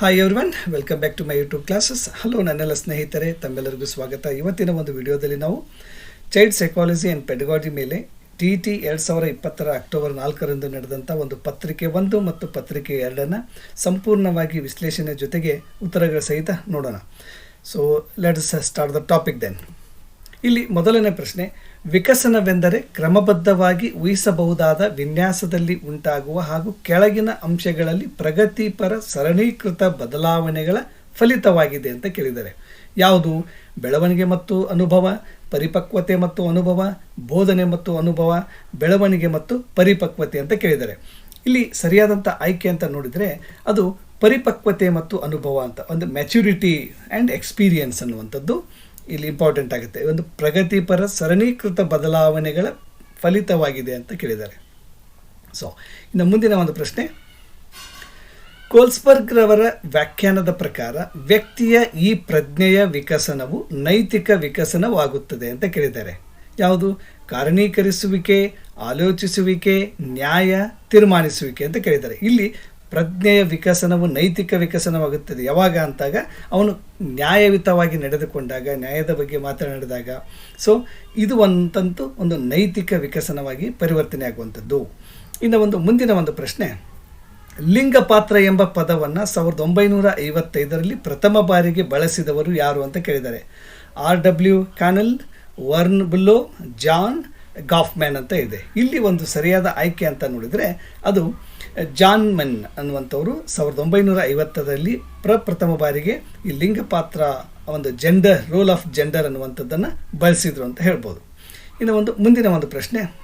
Hi everyone welcome back to my YouTube classes hello ನನ್ನೆಲ್ಲ ಸ್ನೇಹಿತರೆ, ತಮ್ಮೆಲ್ಲರಿಗೂ ಸ್ವಾಗತ. ಇವತ್ತಿನ ಒಂದು ವಿಡಿಯೋದಲ್ಲಿ ನಾವು ಚೈಲ್ಡ್ ಸೈಕಾಲಜಿ ಆ್ಯಂಡ್ ಪೆಡಗಾಜಿ ಮೇಲೆ ಟಿ ಟಿ ಎರಡು ಸಾವಿರ ಇಪ್ಪತ್ತರ ಅಕ್ಟೋಬರ್ ನಾಲ್ಕರಂದು ನಡೆದಂಥ ಒಂದು ಪತ್ರಿಕೆ ಒಂದು ಮತ್ತು ಪತ್ರಿಕೆ ಎರಡನ್ನು ಸಂಪೂರ್ಣವಾಗಿ ವಿಶ್ಲೇಷಣೆ ಜೊತೆಗೆ ಉತ್ತರಗಳ ಸಹಿತ ನೋಡೋಣ. So let's start the topic then ಇಲ್ಲಿ ಮೊದಲನೇ ಪ್ರಶ್ನೆ ವಿಕಸನವೆಂದರೆ ಕ್ರಮಬದ್ಧವಾಗಿ ಊಹಿಸಬಹುದಾದ ವಿನ್ಯಾಸದಲ್ಲಿ ಉಂಟಾಗುವ ಹಾಗೂ ಕೆಳಗಿನ ಅಂಶಗಳಲ್ಲಿ ಪ್ರಗತಿಪರ ಸರಣೀಕೃತ ಬದಲಾವಣೆಗಳ ಫಲಿತವಾಗಿದೆ ಅಂತ ಕೇಳಿದ್ದಾರೆ. ಯಾವುದು? ಬೆಳವಣಿಗೆ ಮತ್ತು ಅನುಭವ, ಪರಿಪಕ್ವತೆ ಮತ್ತು ಅನುಭವ, ಬೋಧನೆ ಮತ್ತು ಅನುಭವ, ಬೆಳವಣಿಗೆ ಮತ್ತು ಪರಿಪಕ್ವತೆ ಅಂತ ಕೇಳಿದ್ದಾರೆ. ಇಲ್ಲಿ ಸರಿಯಾದಂಥ ಆಯ್ಕೆ ಅಂತ ನೋಡಿದರೆ ಅದು ಪರಿಪಕ್ವತೆ ಮತ್ತು ಅನುಭವ ಅಂತ, ಒಂದು ಮೆಚುರಿಟಿ ಆ್ಯಂಡ್ ಎಕ್ಸ್ಪೀರಿಯನ್ಸ್ ಅನ್ನುವಂಥದ್ದು. ಇಲ್ಲಿ ಇಂಪಾರ್ಟೆಂಟ್ ಆಗುತ್ತೆ. ಒಂದು ಪ್ರಗತಿಪರ ಸರಣೀಕೃತ ಬದಲಾವಣೆಗಳ ಫಲಿತವಾಗಿದೆ ಅಂತ ಕೇಳಿದ್ದಾರೆ. ಸೊ ಇನ್ನು ಮುಂದಿನ ಒಂದು ಪ್ರಶ್ನೆ. ಕೋಲ್ಸ್ಬರ್ಗ್ರವರ ವ್ಯಾಖ್ಯಾನದ ಪ್ರಕಾರ ವ್ಯಕ್ತಿಯ ಈ ಪ್ರಜ್ಞೆಯ ವಿಕಸನವು ನೈತಿಕ ವಿಕಸನವಾಗುತ್ತದೆ ಅಂತ ಕೇಳಿದ್ದಾರೆ. ಯಾವುದು? ಕಾರಣೀಕರಿಸುವಿಕೆ, ಆಲೋಚಿಸುವಿಕೆ, ನ್ಯಾಯ, ತೀರ್ಮಾನಿಸುವಿಕೆ ಅಂತ ಕೇಳಿದ್ದಾರೆ. ಇಲ್ಲಿ ಪ್ರಜ್ಞೆಯ ವಿಕಸನವು ನೈತಿಕ ವಿಕಸನವಾಗುತ್ತದೆ. ಯಾವಾಗ ಅಂತಾಗ ಅವನು ನ್ಯಾಯಯುತವಾಗಿ ನಡೆದುಕೊಂಡಾಗ, ನ್ಯಾಯದ ಬಗ್ಗೆ ಮಾತನಾಡಿದಾಗ. ಸೊ ಇದು ಒಂದಂತೂ ಒಂದು ನೈತಿಕ ವಿಕಸನವಾಗಿ ಪರಿವರ್ತನೆ ಆಗುವಂಥದ್ದು ಇನ್ನು ಒಂದು ಮುಂದಿನ ಒಂದು ಪ್ರಶ್ನೆ. ಲಿಂಗ ಪಾತ್ರ ಎಂಬ ಪದವನ್ನು ಸಾವಿರದ ಒಂಬೈನೂರ ಐವತ್ತೈದರಲ್ಲಿ ಪ್ರಥಮ ಬಾರಿಗೆ ಬಳಸಿದವರು ಯಾರು ಅಂತ ಕೇಳಿದ್ದಾರೆ. R W Connell Vern Bullough, John Goffman ಅಂತ ಇದೆ. ಇಲ್ಲಿ ಒಂದು ಸರಿಯಾದ ಆಯ್ಕೆ ಅಂತ ನೋಡಿದರೆ ಅದು ಜಾನ್ ಮನ್ ಅನ್ನುವಂಥವರು ಸಾವಿರದ ಒಂಬೈನೂರ ಐವತ್ತರಲ್ಲಿ ಪ್ರಪ್ರಥಮ ಬಾರಿಗೆ ಈ ಲಿಂಗ ಪಾತ್ರ ಒಂದು ಜೆಂಡರ್ ರೋಲ್ ಆಫ್ ಜೆಂಡರ್ ಅನ್ನುವಂಥದ್ದನ್ನು ಬಳಸಿದ್ರು ಅಂತ ಹೇಳ್ಬೋದು. ಇನ್ನು ಒಂದು ಮುಂದಿನ ಒಂದು ಪ್ರಶ್ನೆ.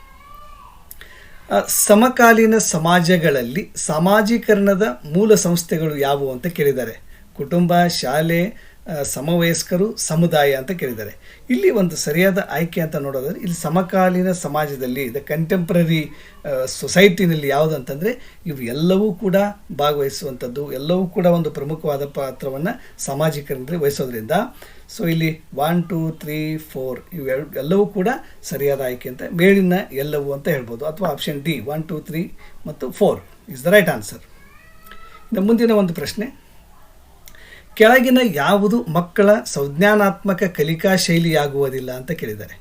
ಸಮಕಾಲೀನ ಸಮಾಜಗಳಲ್ಲಿ ಸಾಮಾಜೀಕರಣದ ಮೂಲ ಸಂಸ್ಥೆಗಳು ಯಾವುವು ಅಂತ ಕೇಳಿದ್ದಾರೆ. ಕುಟುಂಬ, ಶಾಲೆ ಸಮವಯಸ್ಕರು ಸಮುದಾಯ ಅಂತ ಕೇಳಿದ್ದಾರೆ. ಇಲ್ಲಿ ಒಂದು ಸರಿಯಾದ ಆಯ್ಕೆ ಅಂತ ನೋಡೋದಾದ್ರೆ, ಇಲ್ಲಿ ಸಮಕಾಲೀನ ಸಮಾಜದಲ್ಲಿ ದ ಕಂಟೆಂಪ್ರರಿ ಸೊಸೈಟಿನಲ್ಲಿ ಯಾವುದು ಅಂತಂದರೆ ಇವು ಎಲ್ಲವೂ ಕೂಡ ಭಾಗವಹಿಸುವಂಥದ್ದು, ಎಲ್ಲವೂ ಕೂಡ ಒಂದು ಪ್ರಮುಖವಾದ ಪಾತ್ರವನ್ನು ಸಾಮಾಜಿಕರಲ್ಲಿ ವಹಿಸೋದ್ರಿಂದ. ಸೊ ಇಲ್ಲಿ ಒನ್ ಟೂ ತ್ರೀ ಫೋರ್ ಇವು ಎಲ್ಲವೂ ಕೂಡ ಸರಿಯಾದ ಆಯ್ಕೆ ಅಂತ, ಮೇಲಿನ ಎಲ್ಲವೂ ಅಂತ ಹೇಳ್ಬೋದು. ಅಥವಾ option D one two three ಮತ್ತು four is the right answer ಇನ್ನು ಮುಂದಿನ ಒಂದು ಪ್ರಶ್ನೆ ಕೆಳಗಿನ ಯಾವುದು ಮಕ್ಕಳ ಸಂಜ್ಞಾನಾತ್ಮಕ ಕಲಿಕಾ ಶೈಲಿಯಾಗುವುದಿಲ್ಲ ಅಂತ ಕೇಳಿದ್ದಾರೆ.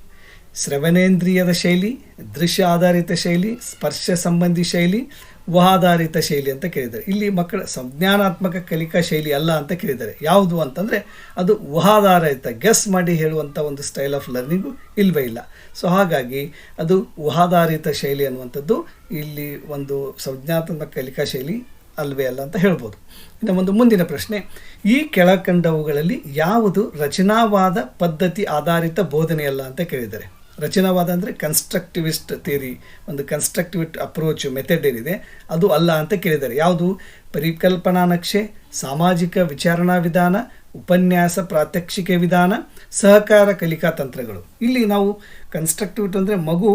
ಶ್ರವಣೇಂದ್ರಿಯದ ಶೈಲಿ, ದೃಶ್ಯ ಆಧಾರಿತ ಶೈಲಿ, ಸ್ಪರ್ಶ ಸಂಬಂಧಿ ಶೈಲಿ ವಹಾಧಾರಿತ ಶೈಲಿ ಅಂತ ಕೇಳಿದ್ದಾರೆ. ಇಲ್ಲಿ ಮಕ್ಕಳ ಸಂಜ್ಞಾನಾತ್ಮಕ ಕಲಿಕಾ ಶೈಲಿ ಅಲ್ಲ ಅಂತ ಕೇಳಿದ್ದಾರೆ. ಯಾವುದು ಅಂತಂದರೆ ಅದು ವಹಾಧಾರಿತ ಗೆಸ್ ಮಾಡಿ ಹೇಳುವಂಥ ಒಂದು ಸ್ಟೈಲ್ ಆಫ್ ಲರ್ನಿಂಗು ಇಲ್ವೇ ಇಲ್ಲ. ಸೊ ಹಾಗಾಗಿ ಅದು ವಹಾಧಾರಿತ ಶೈಲಿ ಅನ್ನುವಂಥದ್ದು ಇಲ್ಲಿ ಒಂದು ಸಂಜ್ಞಾತ್ಮಕ ಕಲಿಕಾ ಶೈಲಿ ಅಲ್ವೇ ಅಲ್ಲ ಅಂತ ಹೇಳ್ಬೋದು. ಇನ್ನು ಒಂದು ಮುಂದಿನ ಪ್ರಶ್ನೆ, ಈ ಕೆಳಕಂಡವುಗಳಲ್ಲಿ ಯಾವುದು ರಚನಾವಾದ ಪದ್ಧತಿ ಆಧಾರಿತ ಬೋಧನೆಯಲ್ಲ ಅಂತ ಕೇಳಿದ್ದಾರೆ. ರಚನಾವಾದ ಅಂದರೆ ಕನ್ಸ್ಟ್ರಕ್ಟಿವಿಸ್ಟ್ ಥಿಯರಿ ಒಂದು ಕನ್ಸ್ಟ್ರಕ್ಟಿವಿಟ್ ಅಪ್ರೋಚ್ ಮೆಥಡ್ ಏನಿದೆ, ಅದು ಅಲ್ಲ ಅಂತ ಕೇಳಿದ್ದಾರೆ. ಯಾವುದು? ಪರಿಕಲ್ಪನಾ ನಕ್ಷೆ, ಸಾಮಾಜಿಕ ವಿಚಾರಣಾ ವಿಧಾನ, ಉಪನ್ಯಾಸ ಪ್ರಾತ್ಯಕ್ಷಿಕೆ ವಿಧಾನ, ಸಹಕಾರ ಕಲಿಕಾ ತಂತ್ರಗಳು. ಇಲ್ಲಿ ನಾವು ಕನ್ಸ್ಟ್ರಕ್ಟಿವಿಟ್ ಅಂದರೆ ಮಗು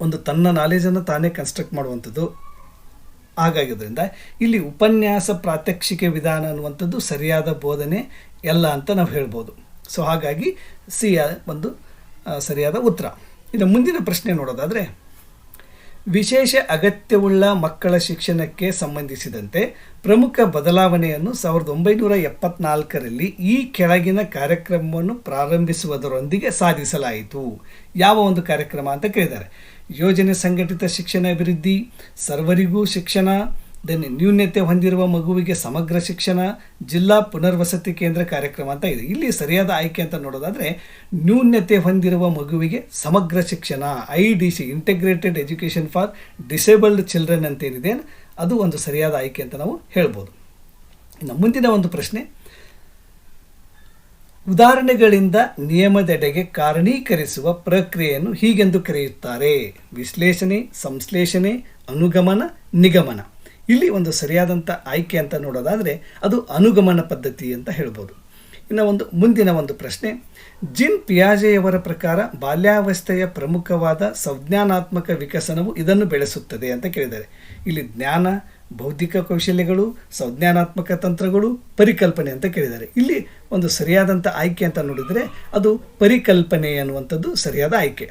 ಒಂದು ತನ್ನ ನಾಲೆಜನ್ನು ತಾನೇ ಕನ್ಸ್ಟ್ರಕ್ಟ್ ಮಾಡುವಂಥದ್ದು. ಹಾಗಾಗಿದ್ದರಿಂದ ಇಲ್ಲಿ ಉಪನ್ಯಾಸ ಪ್ರಾತ್ಯಕ್ಷಿಕೆ ವಿಧಾನ ಅನ್ನುವಂಥದ್ದು ಸರಿಯಾದ ಬೋಧನೆ ಎಲ್ಲ ಅಂತ ನಾವು ಹೇಳ್ಬೋದು. ಸೊ ಹಾಗಾಗಿ ಸಿ ಒಂದು ಸರಿಯಾದ ಉತ್ತರ. ಇನ್ನು ಮುಂದಿನ ಪ್ರಶ್ನೆ ನೋಡೋದಾದರೆ, ವಿಶೇಷ ಅಗತ್ಯವುಳ್ಳ ಮಕ್ಕಳ ಶಿಕ್ಷಣಕ್ಕೆ ಸಂಬಂಧಿಸಿದಂತೆ ಪ್ರಮುಖ ಬದಲಾವಣೆಯನ್ನು ಸಾವಿರದ ಒಂಬೈನೂರ ಎಪ್ಪತ್ನಾಲ್ಕರಲ್ಲಿ ಈ ಕೆಳಗಿನ ಕಾರ್ಯಕ್ರಮವನ್ನು ಪ್ರಾರಂಭಿಸುವುದರೊಂದಿಗೆ ಸಾಧಿಸಲಾಯಿತು. ಯಾವ ಒಂದು ಕಾರ್ಯಕ್ರಮ ಅಂತ ಕೇಳಿದ್ದಾರೆ. ಯೋಜನೆ ಸಂಘಟಿತ ಶಿಕ್ಷಣ ಅಭಿವೃದ್ಧಿ, ಸರ್ವರಿಗೂ ಶಿಕ್ಷಣ, ದೆನ್ ನ್ಯೂನ್ಯತೆ ಹೊಂದಿರುವ ಮಗುವಿಗೆ ಸಮಗ್ರ ಶಿಕ್ಷಣ, ಜಿಲ್ಲಾ ಪುನರ್ವಸತಿ ಕೇಂದ್ರ ಕಾರ್ಯಕ್ರಮ ಅಂತ ಇದೆ. ಇಲ್ಲಿ ಸರಿಯಾದ ಆಯ್ಕೆ ಅಂತ ನೋಡೋದಾದರೆ ನ್ಯೂನ್ಯತೆ ಹೊಂದಿರುವ ಮಗುವಿಗೆ ಸಮಗ್ರ ಶಿಕ್ಷಣ I D C integrated education for disabled children ಅಂತೇನಿದೆ. ಅದು ಒಂದು ಸರಿಯಾದ ಆಯ್ಕೆ ಅಂತ ನಾವು ಹೇಳ್ಬೋದು. ಇನ್ನು ಮುಂದಿನ ಒಂದು ಪ್ರಶ್ನೆ ಉದಾಹರಣೆಗಳಿಂದ ನಿಯಮದೆಡೆಗೆ ಕಾರಣೀಕರಿಸುವ ಪ್ರಕ್ರಿಯೆಯನ್ನು ಹೀಗೆಂದು ಕರೆಯುತ್ತಾರೆ. ವಿಶ್ಲೇಷಣೆ, ಸಂಶ್ಲೇಷಣೆ, ಅನುಗಮನ, ನಿಗಮನ. ಇಲ್ಲಿ ಒಂದು ಸರಿಯಾದಂಥ ಆಯ್ಕೆ ಅಂತ ನೋಡೋದಾದರೆ ಅದು ಅನುಗಮನ ಪದ್ಧತಿ ಅಂತ ಹೇಳ್ಬೋದು. ಇನ್ನು ಒಂದು ಮುಂದಿನ ಒಂದು ಪ್ರಶ್ನೆ. ಜಿನ್ ಪಿಯಾಜೆಯವರ ಪ್ರಕಾರ ಬಾಲ್ಯಾವಸ್ಥೆಯ ಪ್ರಮುಖವಾದ ಸಂಜ್ಞಾನಾತ್ಮಕ ವಿಕಸನವು ಇದನ್ನು ಬೆಳೆಸುತ್ತದೆ ಅಂತ ಕೇಳಿದ್ದಾರೆ. ಇಲ್ಲಿ ಜ್ಞಾನ ಬೌದ್ಧಿಕ ಕೌಶಲ್ಯಗಳು, ಸಂಜ್ಞಾನಾತ್ಮಕ ತಂತ್ರಗಳು, ಪರಿಕಲ್ಪನೆ ಅಂತ ಕೇಳಿದ್ದಾರೆ. ಇಲ್ಲಿ ಒಂದು ಸರಿಯಾದಂಥ ಆಯ್ಕೆ ಅಂತ ನೋಡಿದರೆ ಅದು ಪರಿಕಲ್ಪನೆ ಅನ್ನುವಂಥದ್ದು ಸರಿಯಾದ ಆಯ್ಕೆ.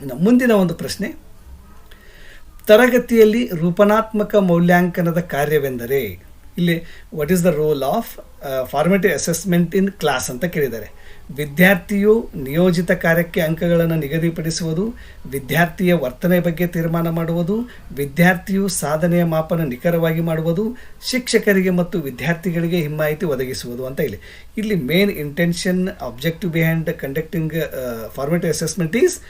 ಇನ್ನು ಮುಂದಿನ ಒಂದು ಪ್ರಶ್ನೆ, ತರಗತಿಯಲ್ಲಿ ರೂಪನಾತ್ಮಕ ಮೌಲ್ಯಾಂಕನದ ಕಾರ್ಯವೆಂದರೆ, ಇಲ್ಲಿ what is the role of formative assessment in class ಅಂತ ಕೇಳಿದ್ದಾರೆ. ವಿದ್ಯಾರ್ಥಿಯು ನಿಯೋಜಿತ ಕಾರ್ಯಕ್ಕೆ ಅಂಕಗಳನ್ನು ನಿಗದಿಪಡಿಸುವುದು, ವಿದ್ಯಾರ್ಥಿಯ ವರ್ತನೆ ಬಗ್ಗೆ ತೀರ್ಮಾನ ಮಾಡುವುದು, ವಿದ್ಯಾರ್ಥಿಯು ಸಾಧನೆಯ ಮಾಪನ ನಿಖರವಾಗಿ ಮಾಡುವುದು, ಶಿಕ್ಷಕರಿಗೆ ಮತ್ತು ವಿದ್ಯಾರ್ಥಿಗಳಿಗೆ ಹಿಮ್ಮಾಯಿತಿ ಒದಗಿಸುವುದು ಅಂತ ಇಲ್ಲಿ. ಇಲ್ಲಿ main intention objective behind conducting formative assessment is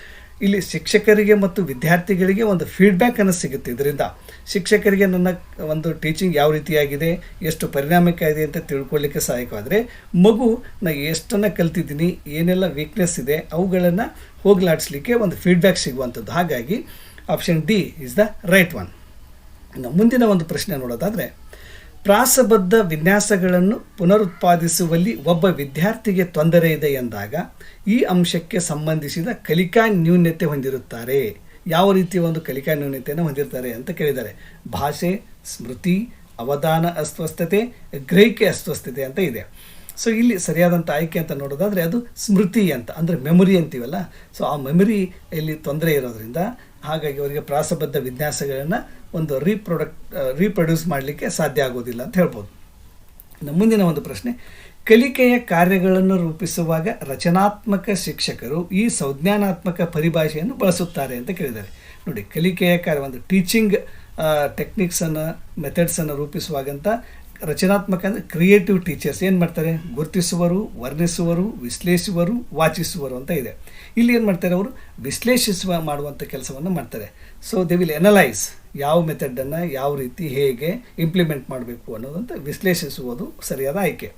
ಇಲ್ಲಿ ಶಿಕ್ಷಕರಿಗೆ ಮತ್ತು ವಿದ್ಯಾರ್ಥಿಗಳಿಗೆ ಒಂದು ಫೀಡ್ಬ್ಯಾಕನ್ನು ಸಿಗುತ್ತೆ. ಇದರಿಂದ ಶಿಕ್ಷಕರಿಗೆ ನನ್ನ ಒಂದು ಟೀಚಿಂಗ್ ಯಾವ ರೀತಿಯಾಗಿದೆ, ಎಷ್ಟು ಪರಿಣಾಮಕಾರಿ ಅಂತ ತಿಳ್ಕೊಳ್ಳಿಕ್ಕೆ ಸಹಾಯಕವಾದರೆ, ಮಗು, ನಾ ಎಷ್ಟನ್ನು ಕಲ್ತಿದ್ದೀನಿ, ಏನೆಲ್ಲ ವೀಕ್ನೆಸ್ ಇದೆ, ಅವುಗಳನ್ನು ಹೋಗಲಾಡಿಸ್ಲಿಕ್ಕೆ ಒಂದು ಫೀಡ್ಬ್ಯಾಕ್ ಸಿಗುವಂಥದ್ದು. ಹಾಗಾಗಿ option D is the right one ಇನ್ನು ಮುಂದಿನ ಒಂದು ಪ್ರಶ್ನೆ ನೋಡೋದಾದರೆ ಪ್ರಾಸಬದ್ಧ ವಿನ್ಯಾಸಗಳನ್ನು ಪುನರುತ್ಪಾದಿಸುವಲ್ಲಿ ಒಬ್ಬ ವಿದ್ಯಾರ್ಥಿಗೆ ತೊಂದರೆ ಇದೆ ಎಂದಾಗ ಈ ಅಂಶಕ್ಕೆ ಸಂಬಂಧಿಸಿದ ಕಲಿಕಾ ನ್ಯೂನ್ಯತೆ ಹೊಂದಿರುತ್ತಾರೆ. ಯಾವ ರೀತಿಯ ಒಂದು ಕಲಿಕಾ ನ್ಯೂನ್ಯತೆಯನ್ನು ಹೊಂದಿರ್ತಾರೆ ಅಂತ ಕೇಳಿದ್ದಾರೆ. ಭಾಷೆ, ಸ್ಮೃತಿ, ಅವಧಾನ, ಅಸ್ವಸ್ಥತೆ, ಗ್ರಹಿಕೆ ಅಸ್ವಸ್ಥತೆ ಅಂತ ಇದೆ. ಸೊ ಇಲ್ಲಿ ಸರಿಯಾದಂಥ ಆಯ್ಕೆ ಅಂತ ನೋಡೋದಾದರೆ ಅದು ಸ್ಮೃತಿ ಅಂತ, ಅಂದರೆ ಮೆಮೊರಿ ಅಂತೀವಲ್ಲ. ಸೊ ಆ ಮೆಮೊರಿ ಇಲ್ಲಿ ತೊಂದರೆ ಇರೋದ್ರಿಂದ ಹಾಗಾಗಿ ಅವರಿಗೆ ಪ್ರಾಸಬದ್ಧ ವಿನ್ಯಾಸಗಳನ್ನು ಒಂದು ರೀಪ್ರೊಡಕ್ಟ್ ರೀಪ್ರೊಡ್ಯೂಸ್ ಮಾಡಲಿಕ್ಕೆ ಸಾಧ್ಯ ಆಗೋದಿಲ್ಲ ಅಂತ ಹೇಳ್ಬೋದು. ಇನ್ನು ಮುಂದಿನ ಒಂದು ಪ್ರಶ್ನೆ, ಕಲಿಕೆಯ ಕಾರ್ಯಗಳನ್ನು ರೂಪಿಸುವಾಗ ರಚನಾತ್ಮಕ ಶಿಕ್ಷಕರು ಈ ಸಂಜ್ಞಾನಾತ್ಮಕ ಪರಿಭಾಷೆಯನ್ನು ಬಳಸುತ್ತಾರೆ ಅಂತ ಕೇಳಿದ್ದಾರೆ. ನೋಡಿ, ಕಲಿಕೆಯ ಕಾರ್ಯ, ಒಂದು ಟೀಚಿಂಗ್ ಟೆಕ್ನಿಕ್ಸನ್ನು ಮೆಥಡ್ಸನ್ನು ರೂಪಿಸುವಾಗಂತ ರಚನಾತ್ಮಕ ಅಂದರೆ ಕ್ರಿಯೇಟಿವ್ ಟೀಚರ್ಸ್ ಏನು ಮಾಡ್ತಾರೆ? ಗುರುತಿಸುವರು, ವರ್ಣಿಸುವರು, ವಿಶ್ಲೇಷಿಸುವರು, ವಾಚಿಸುವರು ಅಂತ ಇದೆ. ಇಲ್ಲಿ ಏನು ಮಾಡ್ತಾರೆ ಅವರು? ವಿಶ್ಲೇಷಿಸುವ ಮಾಡುವಂಥ ಕೆಲಸವನ್ನು ಮಾಡ್ತಾರೆ. ಸೊ ದೇ ವಿಲ್ ಎನಲೈಸ್ ಯಾವ ಮೆಥಡನ್ನು ಯಾವ ರೀತಿ ಹೇಗೆ ಇಂಪ್ಲಿಮೆಂಟ್ ಮಾಡಬೇಕು ಅನ್ನೋದಂತ ವಿಶ್ಲೇಷಿಸುವುದು ಸರಿಯಾದ ಆಯ್ಕೆ.